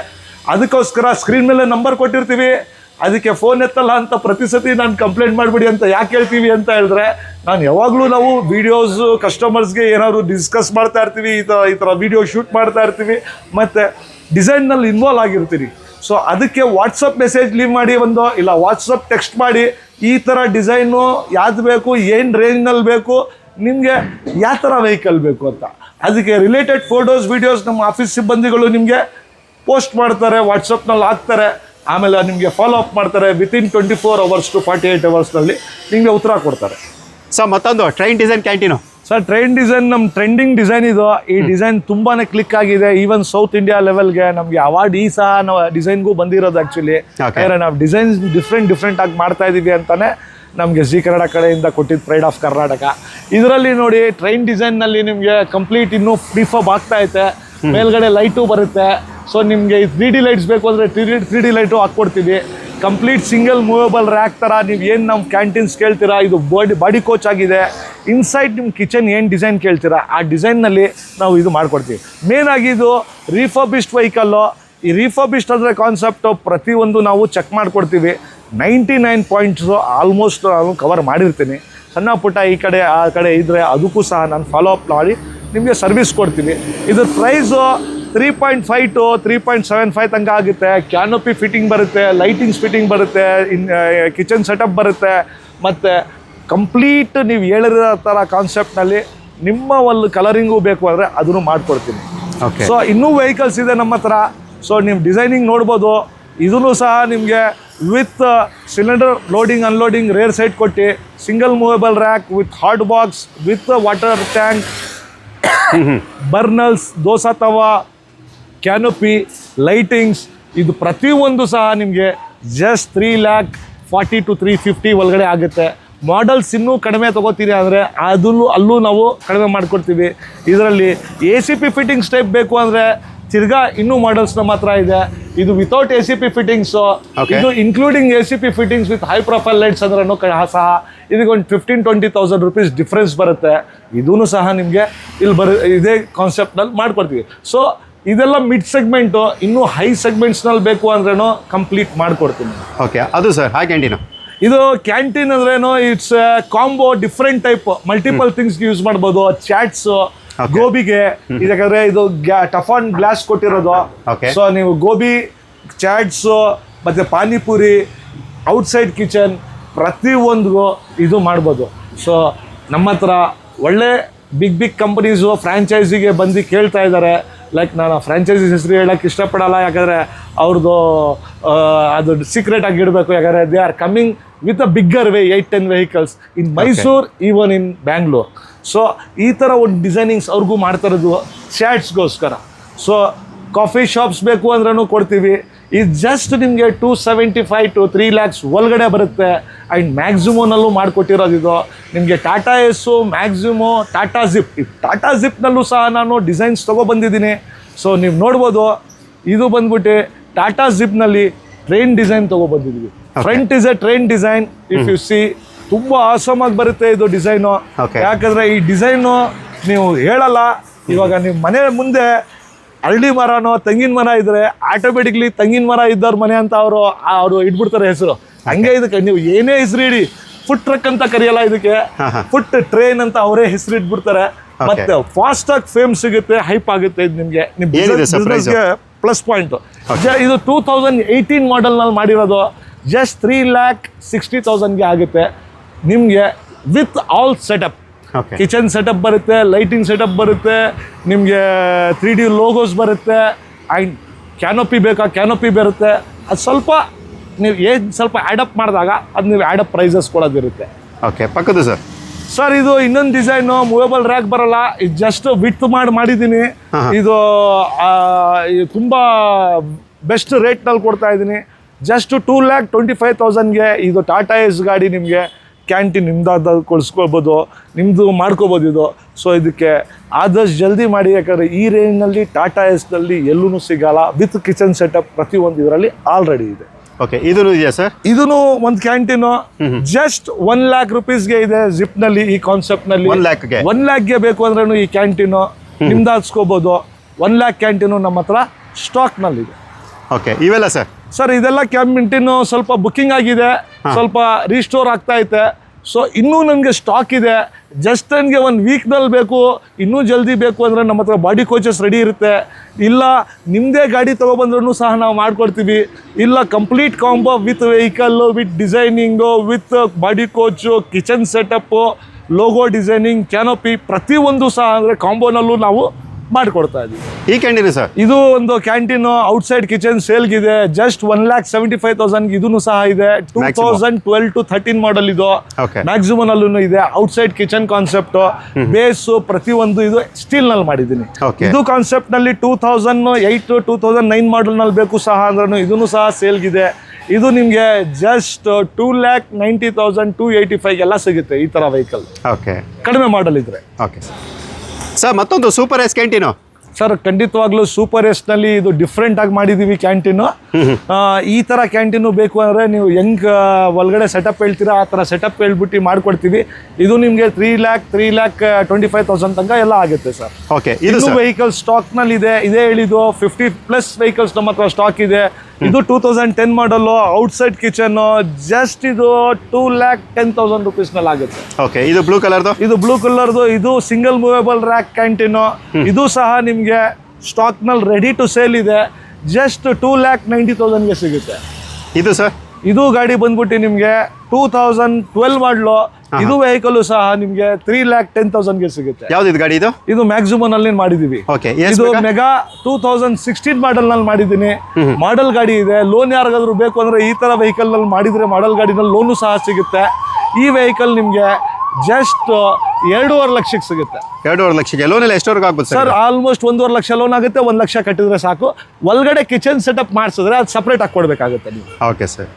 ಅದಕ್ಕೋಸ್ಕರ ಸ್ಕ್ರೀನ್ ಮೇಲೆ ನಂಬರ್ ಕೊಟ್ಟಿರ್ತೀವಿ. ಅದಕ್ಕೆ ಫೋನ್ ಎತ್ತಲ್ಲ ಅಂತ ಪ್ರತಿ ಸತಿ ನಾನು ಕಂಪ್ಲೇಂಟ್ ಮಾಡಿಬಿಡಿ ಅಂತ ಯಾಕೆ ಹೇಳ್ತೀವಿ ಅಂತ ಹೇಳಿದ್ರೆ, ನಾನು ಯಾವಾಗಲೂ ನಾವು ವೀಡಿಯೋಸು ಕಸ್ಟಮರ್ಸ್ಗೆ ಏನಾದ್ರು ಡಿಸ್ಕಸ್ ಮಾಡ್ತಾ ಇರ್ತೀವಿ, ಈ ಥರ ಈ ಥರ ವೀಡಿಯೋ ಶೂಟ್ ಮಾಡ್ತಾ ಇರ್ತೀವಿ, ಮತ್ತು ಡಿಸೈನ್ನಲ್ಲಿ ಇನ್ವಾಲ್ವ್ ಆಗಿರ್ತೀರಿ. ಸೊ ಅದಕ್ಕೆ ವಾಟ್ಸಪ್ ಮೆಸೇಜ್ ಲೀವ್ ಮಾಡಿ ಒಂದು, ಇಲ್ಲ ವಾಟ್ಸಪ್ ಟೆಕ್ಸ್ಟ್ ಮಾಡಿ, ಈ ಥರ ಡಿಸೈನು ಯಾವ್ದು ಬೇಕು, ಏನು ರೇಂಜ್ನಲ್ಲಿ ಬೇಕು, ನಿಮಗೆ ಯಾವ ಥರ ವೆಹಿಕಲ್ ಬೇಕು ಅಂತ. ಅದಕ್ಕೆ ರಿಲೇಟೆಡ್ ಫೋಟೋಸ್ ವೀಡಿಯೋಸ್ ನಮ್ಮ ಆಫೀಸ್ ಸಿಬ್ಬಂದಿಗಳು ನಿಮಗೆ ಪೋಸ್ಟ್ ಮಾಡ್ತಾರೆ ವಾಟ್ಸಪ್ನಲ್ಲಿ ಹಾಕ್ತಾರೆ. ಆಮೇಲೆ ನಿಮಗೆ ಫಾಲೋ ಅಪ್ ಮಾಡ್ತಾರೆ within twenty four hours to forty eight ಅವರ್ಸ್ನಲ್ಲಿ ನಿಮಗೆ ಉತ್ತರ ಕೊಡ್ತಾರೆ. ಸರ್ ಮತ್ತೊಂದು train design canteen sir train design ನಮ್ಮ ಟ್ರೆಂಡಿಂಗ್ ಡಿಸೈನ್ ಇದು. ಈ ಡಿಸೈನ್ ತುಂಬಾ ಕ್ಲಿಕ್ ಆಗಿದೆ. ಈವನ್ ಸೌತ್ ಇಂಡಿಯಾ ಲೆವೆಲ್ಗೆ ನಮಗೆ ಅವಾರ್ಡ್ ಈ ಸಹ ನಾವು ಡಿಸೈನ್ಗೂ ಬಂದಿರೋದು ಆ್ಯಕ್ಚುಲಿ ಯಾಕೆಂದರೆ ನಾವು ಡಿಸೈನ್ಸ್ ಡಿಫ್ರೆಂಟ್ ಡಿಫ್ರೆಂಟ್ ಆಗಿ ಮಾಡ್ತಾ ಇದ್ದೀವಿ ಅಂತಲೇ ನಮಗೆ ಜಿ ಕನ್ನಡ ಕಡೆಯಿಂದ ಕೊಟ್ಟಿದ್ದು ಪ್ರೈಡ್ ಆಫ್ ಕರ್ನಾಟಕ ಇದರಲ್ಲಿ ನೋಡಿ ಟ್ರೈನ್ ಡಿಸೈನ್ನಲ್ಲಿ ನಿಮಗೆ ಕಂಪ್ಲೀಟ್ ಇನ್ನೂ ಪ್ರಿಫಬ್ ಆಗ್ತಾ ಐತೆ. ಮೇಲ್ಗಡೆ ಲೈಟು ಬರುತ್ತೆ. ಸೊ ನಿಮಗೆ ತ್ರೀ ಡಿ ಲೈಟ್ಸ್ ಬೇಕು ಅಂದರೆ three D three D light ಹಾಕ್ಕೊಡ್ತೀವಿ. Complete single movable rack ಥರ ನೀವು ಏನು ನಮ್ಮ ಕ್ಯಾಂಟೀನ್ಸ್ ಕೇಳ್ತೀರಾ? ಇದು ಬಾಡಿ ಬಾಡಿ ಕೋಚ್ ಆಗಿದೆ. ಇನ್ಸೈಡ್ ನಿಮ್ಮ ಕಿಚನ್ ಏನು ಡಿಸೈನ್ ಕೇಳ್ತೀರಾ? ಆ ಡಿಸೈನ್ನಲ್ಲಿ ನಾವು ಇದು ಮಾಡಿಕೊಡ್ತೀವಿ. ಮೇನ್ ಇದು ರೀಫರ್ಬಿಸ್ಟ್ ವೆಹಿಕಲ್ಲು ಈ ರೀಫಬಿಸ್ಟ್ ಅಂದರೆ ಕಾನ್ಸೆಪ್ಟು ಪ್ರತಿಯೊಂದು ನಾವು ಚೆಕ್ ಮಾಡಿಕೊಡ್ತೀವಿ. ನೈಂಟಿ ನೈನ್ ಪಾಯಿಂಟ್ಸು ಆಲ್ಮೋಸ್ಟ್ ನಾನು ಕವರ್ ಮಾಡಿರ್ತೀನಿ. ಸಣ್ಣ ಪುಟ್ಟ ಈ ಕಡೆ, ಆ ಕಡೆ ಇದ್ದರೆ ಅದಕ್ಕೂ ಸಹ ನಾನು ಫಾಲೋ ಅಪ್ ಮಾಡಿ ನಿಮಗೆ ಸರ್ವಿಸ್ ಕೊಡ್ತೀವಿ ಇದು price three point five to three point seven five ತನಕ ಆಗುತ್ತೆ. ಕ್ಯಾನೋಪಿ ಫಿಟ್ಟಿಂಗ್ ಬರುತ್ತೆ ಲೈಟಿಂಗ್ಸ್ ಫಿಟ್ಟಿಂಗ್ ಬರುತ್ತೆ ಇನ್ ಕಿಚನ್ ಸೆಟಪ್ ಬರುತ್ತೆ. ಮತ್ತು ಕಂಪ್ಲೀಟ್ ನೀವು ಹೇಳಿರೋ ಥರ ಕಾನ್ಸೆಪ್ಟ್ನಲ್ಲಿ ನಿಮ್ಮ ಒಂದು ಕಲರಿಂಗು ಬೇಕು ಅಂದರೆ ಅದನ್ನು ಮಾಡಿಕೊಡ್ತೀನಿ. ಓಕೆ ಸೊ ಇನ್ನೂ ವೆಹಿಕಲ್ಸ್ ಇದೆ ನಮ್ಮ ಹತ್ರ. ಸೊ ನೀವು ಡಿಸೈನಿಂಗ್ ನೋಡ್ಬೋದು. ಇದನ್ನು ಸಹ ನಿಮಗೆ with cylinder loading unloading rear side ಕೊಟ್ಟು single movable rack with hot box with water tank burners dosa tawa canopy lightings ಇದು ಪ್ರತಿಯೊಂದು ಸಹ ನಿಮಗೆ just three lakh forty to three fifty ಒಳಗಡೆ ಆಗುತ್ತೆ. ಮಾಡಲ್ಸ್ ಇನ್ನೂ ಕಡಿಮೆ ತೊಗೋತೀರಿ ಅಂದರೆ ಅದನ್ನು ಅಲ್ಲೂ ನಾವು ಕಡಿಮೆ ಮಾಡಿಕೊಡ್ತೀವಿ. ಇದರಲ್ಲಿ A C P fittings type ಬೇಕು ಅಂದರೆ ತಿರ್ಗಾ ಇನ್ನೂ ಮಾಡಲ್ಸ್ನ ಮಾತ್ರ ಇದೆ. ಇದು without A C P fittings. ಇದು including A C P fittings with high profile lights ಅಂದ್ರೆ ಸಹ ಇದಕ್ಕೆ ಒಂದು fifteen twenty thousand rupees difference ಬರುತ್ತೆ. ಇದೂ ಸಹ ನಿಮಗೆ ಇಲ್ಲಿ ಬರ ಇದೇ ಕಾನ್ಸೆಪ್ಟ್ನಲ್ಲಿ ಮಾಡ್ಕೊಡ್ತೀವಿ. ಸೊ ಇದೆಲ್ಲ ಮಿಡ್ ಸೆಗ್ಮೆಂಟು ಇನ್ನೂ ಹೈ ಸೆಗ್ಮೆಂಟ್ಸ್ನಲ್ಲಿ ಬೇಕು ಅಂದ್ರೇನೋ ಕಂಪ್ಲೀಟ್ ಮಾಡಿಕೊಡ್ತೀನಿ. ಓಕೆ ಅದು ಸರ್ ಹಾಗೆ ಕ್ಯಾಂಟೀನು ಇದು ಕ್ಯಾಂಟೀನ್ ಅಂದ್ರೇನು it's combo different type multiple ಥಿಂಗ್ಸ್ಗೆ use ಮಾಡ್ಬೋದು. ಚಾಟ್ಸು ಗೋಬಿಗೆ. ಯಾಕಂದ್ರೆ ಇದು ಟಫಾನ್ ಗ್ಲಾಸ್ ಕೊಟ್ಟಿರೋದು. ಸೊ ನೀವು ಗೋಬಿ ಚಾಟ್ಸು ಮತ್ತೆ ಪಾನಿಪುರಿ ಔಟ್ಸೈಡ್ ಕಿಚನ್ ಪ್ರತಿಯೊಂದಿಗೂ ಇದು ಮಾಡ್ಬೋದು. ಸೊ ನಮ್ಮ ಹತ್ರ ಒಳ್ಳೆ ಬಿಗ್ ಬಿಗ್ ಕಂಪನೀಸು ಫ್ರ್ಯಾಂಚೈಸಿಗೆ ಬಂದು ಕೇಳ್ತಾ ಇದ್ದಾರೆ. ಲೈಕ್ ನಾನು ಫ್ರ್ಯಾಂಚೈಸಿ ಹೆಸರು ಹೇಳೋಕ್ಕೆ ಇಷ್ಟಪಡಲ್ಲ. ಯಾಕಂದರೆ ಅವ್ರದ್ದು ಅದು ಸೀಕ್ರೆಟ್ ಆಗಿ ಇಡಬೇಕು. ಯಾಕಂದರೆ they are coming with a bigger way eight ten vehicles in Mysore even in Bangalore so ಈ ಥರ ಒಂದು ಡಿಸೈನಿಂಗ್ಸ್ ಅವ್ರಿಗೂ ಮಾಡ್ತಾ ಇರೋದು ಶ್ಯಾಟ್ಸ್ಗೋಸ್ಕರ ಸೊ ಕಾಫಿ ಶಾಪ್ಸ್ ಬೇಕು ಅಂದ್ರೂ ಕೊಡ್ತೀವಿ. ಇದು ಜಸ್ಟ್ ನಿಮಗೆ two seventy five to three lakhs ಒಳಗಡೆ ಬರುತ್ತೆ. ಆ್ಯಂಡ್ ಮ್ಯಾಕ್ಸಿಮೋನಲ್ಲೂ ಮಾಡಿಕೊಟ್ಟಿರೋದು ಇದು. ನಿಮಗೆ Tata Ace Maximo Tata Zip ಈ ಟಾಟಾ ಜಿಪ್ನಲ್ಲೂ ಸಹ ನಾನು ಡಿಸೈನ್ಸ್ ತೊಗೊಬಂದಿದ್ದೀನಿ ಸೊ ನೀವು ನೋಡ್ಬೋದು ಇದು ಬಂದ್ಬಿಟ್ಟು ಟಾಟಾ ಜಿಪ್ನಲ್ಲಿ train design ತೊಗೊಬಂದಿದ್ದೀವಿ front is a train design if you see ತುಂಬ ಆಸಮಾಗಿ ಬರುತ್ತೆ ಇದು ಡಿಸೈನು. ಯಾಕಂದರೆ ಈ ಡಿಸೈನು ನೀವು ಹೇಳಲ್ಲ. ಇವಾಗ ನಿಮ್ಮ ಮನೆ ಮುಂದೆ ಅರಳಿ ಮರನೋ ತೆಂಗಿನ ಮರ ಇದ್ರೆ ಆಟೋಮೆಟಿಕ್ಲಿ ತೆಂಗಿನ ಮರ ಇದ್ದವ್ರ ಮನೆ ಅಂತ ಅವರು ಅವರು ಇಟ್ಬಿಡ್ತಾರೆ ಹೆಸರು. ಹಂಗೆ ಇದಕ್ಕೆ ನೀವು ಏನೇ ಹೆಸರು ಇಡಿ ಫುಟ್ ಟ್ರಕ್ ಅಂತ ಕರೆಯಲ್ಲ ಇದಕ್ಕೆ ಫುಟ್ ಟ್ರೈನ್ ಅಂತ ಅವರೇ ಹೆಸರು ಇಟ್ಬಿಡ್ತಾರೆ. ಮತ್ತೆ ಫಾಸ್ಟ್ ಆಗಿ ಫೇಮ್ ಸಿಗುತ್ತೆ ಹೈಪ್ ಆಗುತ್ತೆ ಇದು ನಿಮಗೆ. ನಿಮ್ಮ ಬಿಸ್ನೆಸ್ಗೆ ನಿಮ್ಗೆ ಪ್ಲಸ್ ಪಾಯಿಂಟ್ ಇದು ಟೂ ತೌಸಂಡ್ ಏಯ್ಟೀನ್ ಮಾಡೆಲ್ನಲ್ಲಿ ಮಾಡಿರೋದು ಜಸ್ಟ್ ತ್ರೀ ಲ್ಯಾಕ್ ಸಿಕ್ಸ್ಟಿ ತೌಸಂಡ್ಗೆ ಆಗುತ್ತೆ. ನಿಮಗೆ with all setup kitchen setup ಬರುತ್ತೆ ಲೈಟಿಂಗ್ ಸೆಟಪ್ ಬರುತ್ತೆ ನಿಮಗೆ ತ್ರೀ ಡಿ ಲೋಗೋಸ್ ಬರುತ್ತೆ ಆ್ಯಂಡ್ ಕ್ಯಾನೋಪಿ ಬೇಕಾ ಕ್ಯಾನೋಪಿ ಬರುತ್ತೆ. ಅದು ಸ್ವಲ್ಪ ನೀವು ಏನು ಸ್ವಲ್ಪ ಆ್ಯಡಪ್ ಮಾಡಿದಾಗ ಅದು ನೀವು ಆ್ಯಡಪ್ ಪ್ರೈಸಸ್ ಕೊಡೋದಿರುತ್ತೆ ಓಕೆ ಪಕ್ಕದ ಸರ್ ಸರ್ ಇದು ಇನ್ನೊಂದು ಡಿಸೈನು ಮೂವೇಬಲ್ ರ್ಯಾಕ್ ಬರಲ್ಲ ಇದು ಜಸ್ಟ್ ವಿತ್ ಮಾಡಿ ಮಾಡಿದ್ದೀನಿ. ಇದು ತುಂಬ ಬೆಸ್ಟ್ ರೇಟ್ನಲ್ಲಿ ಕೊಡ್ತಾ ಇದ್ದೀನಿ. Just two lakh twenty five ತೌಸಂಡ್ಗೆ ಇದು ಟಾಟಾ ಎಸ್ ಗಾಡಿ ನಿಮಗೆ. ಕ್ಯಾಂಟೀನ್ ನಿಮ್ದಾದ ಕೊಡಿಸ್ಕೊಳ್ಬೋದು ನಿಮ್ಮದು ಮಾಡ್ಕೋಬೋದು ಇದು. ಸೊ ಇದಕ್ಕೆ ಆದಷ್ಟು ಜಲ್ದಿ ಮಾಡಿ ಯಾಕಂದರೆ ಈ ರೇಂಜ್ನಲ್ಲಿ ಟಾಟಾ ಎಸ್ನಲ್ಲಿ ಎಲ್ಲೂ ಸಿಗಲ್ಲ. ವಿತ್ ಕಿಚನ್ ಸೆಟಪ್ ಪ್ರತಿಯೊಂದು ಇದರಲ್ಲಿ ಆಲ್ರೆಡಿ ಇದೆ. ಓಕೆ ಇದೂ ಇದೆಯಾ ಸರ್ ಇದೂ ಒಂದು ಕ್ಯಾಂಟೀನು. ಜಸ್ಟ್ ಒನ್ ಲ್ಯಾಕ್ ರುಪೀಸ್ಗೆ ಇದೆ ಜಿಪ್ನಲ್ಲಿ ಈ ಕಾನ್ಸೆಪ್ಟ್ನಲ್ಲಿ. ಲ್ಯಾಕ್ಗೆ? ಒನ್ ಲ್ಯಾಕ್ಗೆ ಬೇಕು ಅಂದ್ರೂ ಈ ಕ್ಯಾಂಟೀನು? ನಿಮ್ದು ಹಾಕ್ಸ್ಕೋಬೋದು ಒನ್ ಲ್ಯಾಕ್ ಕ್ಯಾಂಟೀನು ನಮ್ಮ ಹತ್ರ ಸ್ಟಾಕ್ನಲ್ಲಿ ಇದೆ ಓಕೆ ಇವೆಲ್ಲ ಸರ್ ಸರ್ ಇದೆಲ್ಲ ಕ್ಯಾಂಟೀನು ಸ್ವಲ್ಪ ಬುಕ್ಕಿಂಗ್ ಆಗಿದೆ. ಸ್ವಲ್ಪ ರೀಸ್ಟೋರ್ ಆಗ್ತಾ ಐತೆ. ಸೊ ಇನ್ನೂ ನನಗೆ ಸ್ಟಾಕ್ ಇದೆ. ಜಸ್ಟ್ ನನಗೆ ಒಂದು ವೀಕ್ನಲ್ಲಿ ಬೇಕು, ಇನ್ನೂ ಜಲ್ದಿ ಬೇಕು ಅಂದರೆ ನಮ್ಮ ಹತ್ರ ಬಾಡಿ ಕೋಚಸ್ ರೆಡಿ ಇರುತ್ತೆ. ಇಲ್ಲ ನಿಮ್ಮದೇ ಗಾಡಿ ತೊಗೊಬಂದ್ರೂ ಸಹ ನಾವು ಮಾಡಿಕೊಡ್ತೀವಿ. ಇಲ್ಲ complete combo with vehicle with designing with body coach kitchen setup logo designing canopy ಪ್ರತಿಯೊಂದು ಸಹ ಅಂದರೆ ಕಾಂಬೋನಲ್ಲೂ ನಾವು ಮಾಡಿಕೊಡ್ತಾ ಇದ್ದೀವಿ. ಈ ಕ್ಯಾಂಟೀನ್ ಸರ್? ಇದು ಒಂದು canteen outside kitchen ಸೇಲ್ಗಿದೆ just one lakh seventy five thousand ಇದೂ ಸಹ ಇದೆ. Two. Thousand twelve to thirteen model ಇದು. ಮ್ಯಾಕ್ಸಿಮಮ್ ಅಲ್ಲೂ ಇದೆ. ಔಟ್ಸೈಡ್ ಕಿಚನ್ ಕಾನ್ಸೆಪ್ಟ್ ಬೇಸು ಪ್ರತಿಯೊಂದು ಇದು ಸ್ಟೀಲ್ನಲ್ಲಿ ಮಾಡಿದ್ದೀನಿ. ಇದು ಕಾನ್ಸೆಪ್ಟ್ನಲ್ಲಿ two thousand eight two thousand nine ಮಾಡಲ್ನಲ್ಲಿ ಬೇಕು ಸಹ ಅಂದ್ರೂ ಇದೂ ಸಹ ಸೇಲ್ಗಿದೆ ಇದು ನಿಮಗೆ just two lakh ninety thousand two eighty five ಎಲ್ಲ ಸಿಗುತ್ತೆ ಈ ಥರ ವೆಹಿಕಲ್ ಓಕೆ ಕಡಿಮೆ ಮಾಡಲ್ ಇದ್ರೆ. ಓಕೆ ಸರ್ ಮತ್ತೊಂದು ಸೂಪರ್ ಎಸ್ ಕ್ಯಾಂಟೀನು ಸರ್ ಖಂಡಿತವಾಗ್ಲೂ ಸೂಪರ್ ಎಸ್ನಲ್ಲಿ ಇದು ಡಿಫ್ರೆಂಟ್ ಆಗಿ ಮಾಡಿದ್ದೀವಿ ಕ್ಯಾಂಟೀನು ಈ ಥರ ಕ್ಯಾಂಟೀನು ಬೇಕು ಅಂದರೆ ನೀವು ಹೆಂಗ್ ಒಳಗಡೆ ಸೆಟಪ್ ಹೇಳ್ತೀರಾ ಆ ಥರ ಸೆಟಪ್ ಹೇಳ್ಬಿಟ್ಟು ಮಾಡ್ಕೊಡ್ತೀವಿ. ಇದು ನಿಮಗೆ three lakh three lakh twenty five thousand ತನಕ ಎಲ್ಲ ಆಗುತ್ತೆ ಸರ್. ಓಕೆ ಇದು ವೆಹಿಕಲ್ ಸ್ಟಾಕ್ನಲ್ಲಿ ಇದೆ ಇದೇ ಹೇಳಿದ್ದು ಫಿಫ್ಟಿ ಪ್ಲಸ್ ವೆಹಿಕಲ್ಸ್ ನಮ್ಮ ಹತ್ರ ಸ್ಟಾಕ್ ಇದೆ. ಇದು two thousand ten model outside kitchen just ಇದು ಟೂ ಲ್ಯಾಕ್ ಟೆನ್ ತೌಸಂಡ್ ರುಪೀಸ್ನಲ್ಲಿ ಆಗುತ್ತೆ. ಓಕೆ ಇದು ಬ್ಲೂ ಕಲರ್ದು ಇದು ಬ್ಲೂ ಕಲರ್ದು ಇದು ಸಿಂಗಲ್ ಮೂವೇಬಲ್ ರ್ಯಾಕ್ ಕ್ಯಾಂಟೀನು ಇದು ಸಹ ನಿಮಗೆ ಸ್ಟಾಕ್ನಲ್ಲಿ ರೆಡಿ ಟು ಸೇಲ್ ಇದೆ. ಜಸ್ಟ್ ಟೂ ಲ್ಯಾಕ್ ನೈಂಟಿ ತೌಸಂಡ್ಗೆ ಸಿಗುತ್ತೆ. ಇದು ಸರ್? ಇದು ಗಾಡಿ ಬಂದ್ಬಿಟ್ಟು ನಿಮಗೆ ಟೂ ತೌಸಂಡ್ ಟ್ವೆಲ್ ಮಾಡಲು ಇದು ವೆಹಿಕಲ್ ಸಹ ನಿಮಗೆ ತ್ರೀ ಲ್ಯಾಕ್ ಟೆನ್ ತೌಸಂಡ್ಗೆ ಸಿಗುತ್ತೆ. ಯಾವ್ದು ಇದು ಗಾಡಿ ಇದು? ಇದು ಮ್ಯಾಕ್ಸಿಮಮ್ ಅಲ್ಲಿ ಮಾಡಿದೀವಿ. ಇದು ಮೆಗಾ ಟೂ ತೌಸಂಡ್ ಸಿಕ್ಸ್ಟೀನ್ ಮಾಡಲ್ನಲ್ಲಿ ಮಾಡಿದ್ದೀನಿ. ಮಾಡೆಲ್ ಗಾಡಿ ಇದೆ. ಲೋನ್ ಯಾರಿಗಾದ್ರೂ ಬೇಕು ಅಂದ್ರೆ ಈ ತರ ವೆಹಿಕಲ್ನಲ್ಲಿ ಮಾಡಿದ್ರೆ ಮಾಡೆಲ್ ಗಾಡಿನಲ್ಲಿ ಲೋನು ಸಹ ಸಿಗುತ್ತೆ. ಈ ವೆಹಿಕಲ್ ನಿಮಗೆ ಜಸ್ಟ್ ಎರಡೂವರೆ ಲಕ್ಷಕ್ಕೆ ಸಿಗುತ್ತೆ. ಎರಡೂವರೆ ಲಕ್ಷಕ್ಕೆ ಲೋನ್ ಎಲ್ಲ ಎಷ್ಟವರೆಗೂ ಆಗುತ್ತೆ ಸರ್? ಸರ್ ಆಲ್ಮೋಸ್ಟ್ ಒಂದೂವರೆ ಲಕ್ಷ ಲೋನ್ ಆಗುತ್ತೆ ಒಂದು ಲಕ್ಷ ಕಟ್ಟಿದ್ರೆ ಸಾಕು. ಒಳಗಡೆ ಕಿಚನ್ ಸೆಟಪ್ ಮಾಡಿಸಿದ್ರೆ ಅದು ಸಪ್ರೇಟ್ ಆಗಿ ಕೊಡಬೇಕಾಗುತ್ತೆ ನೀವು. Okay sir.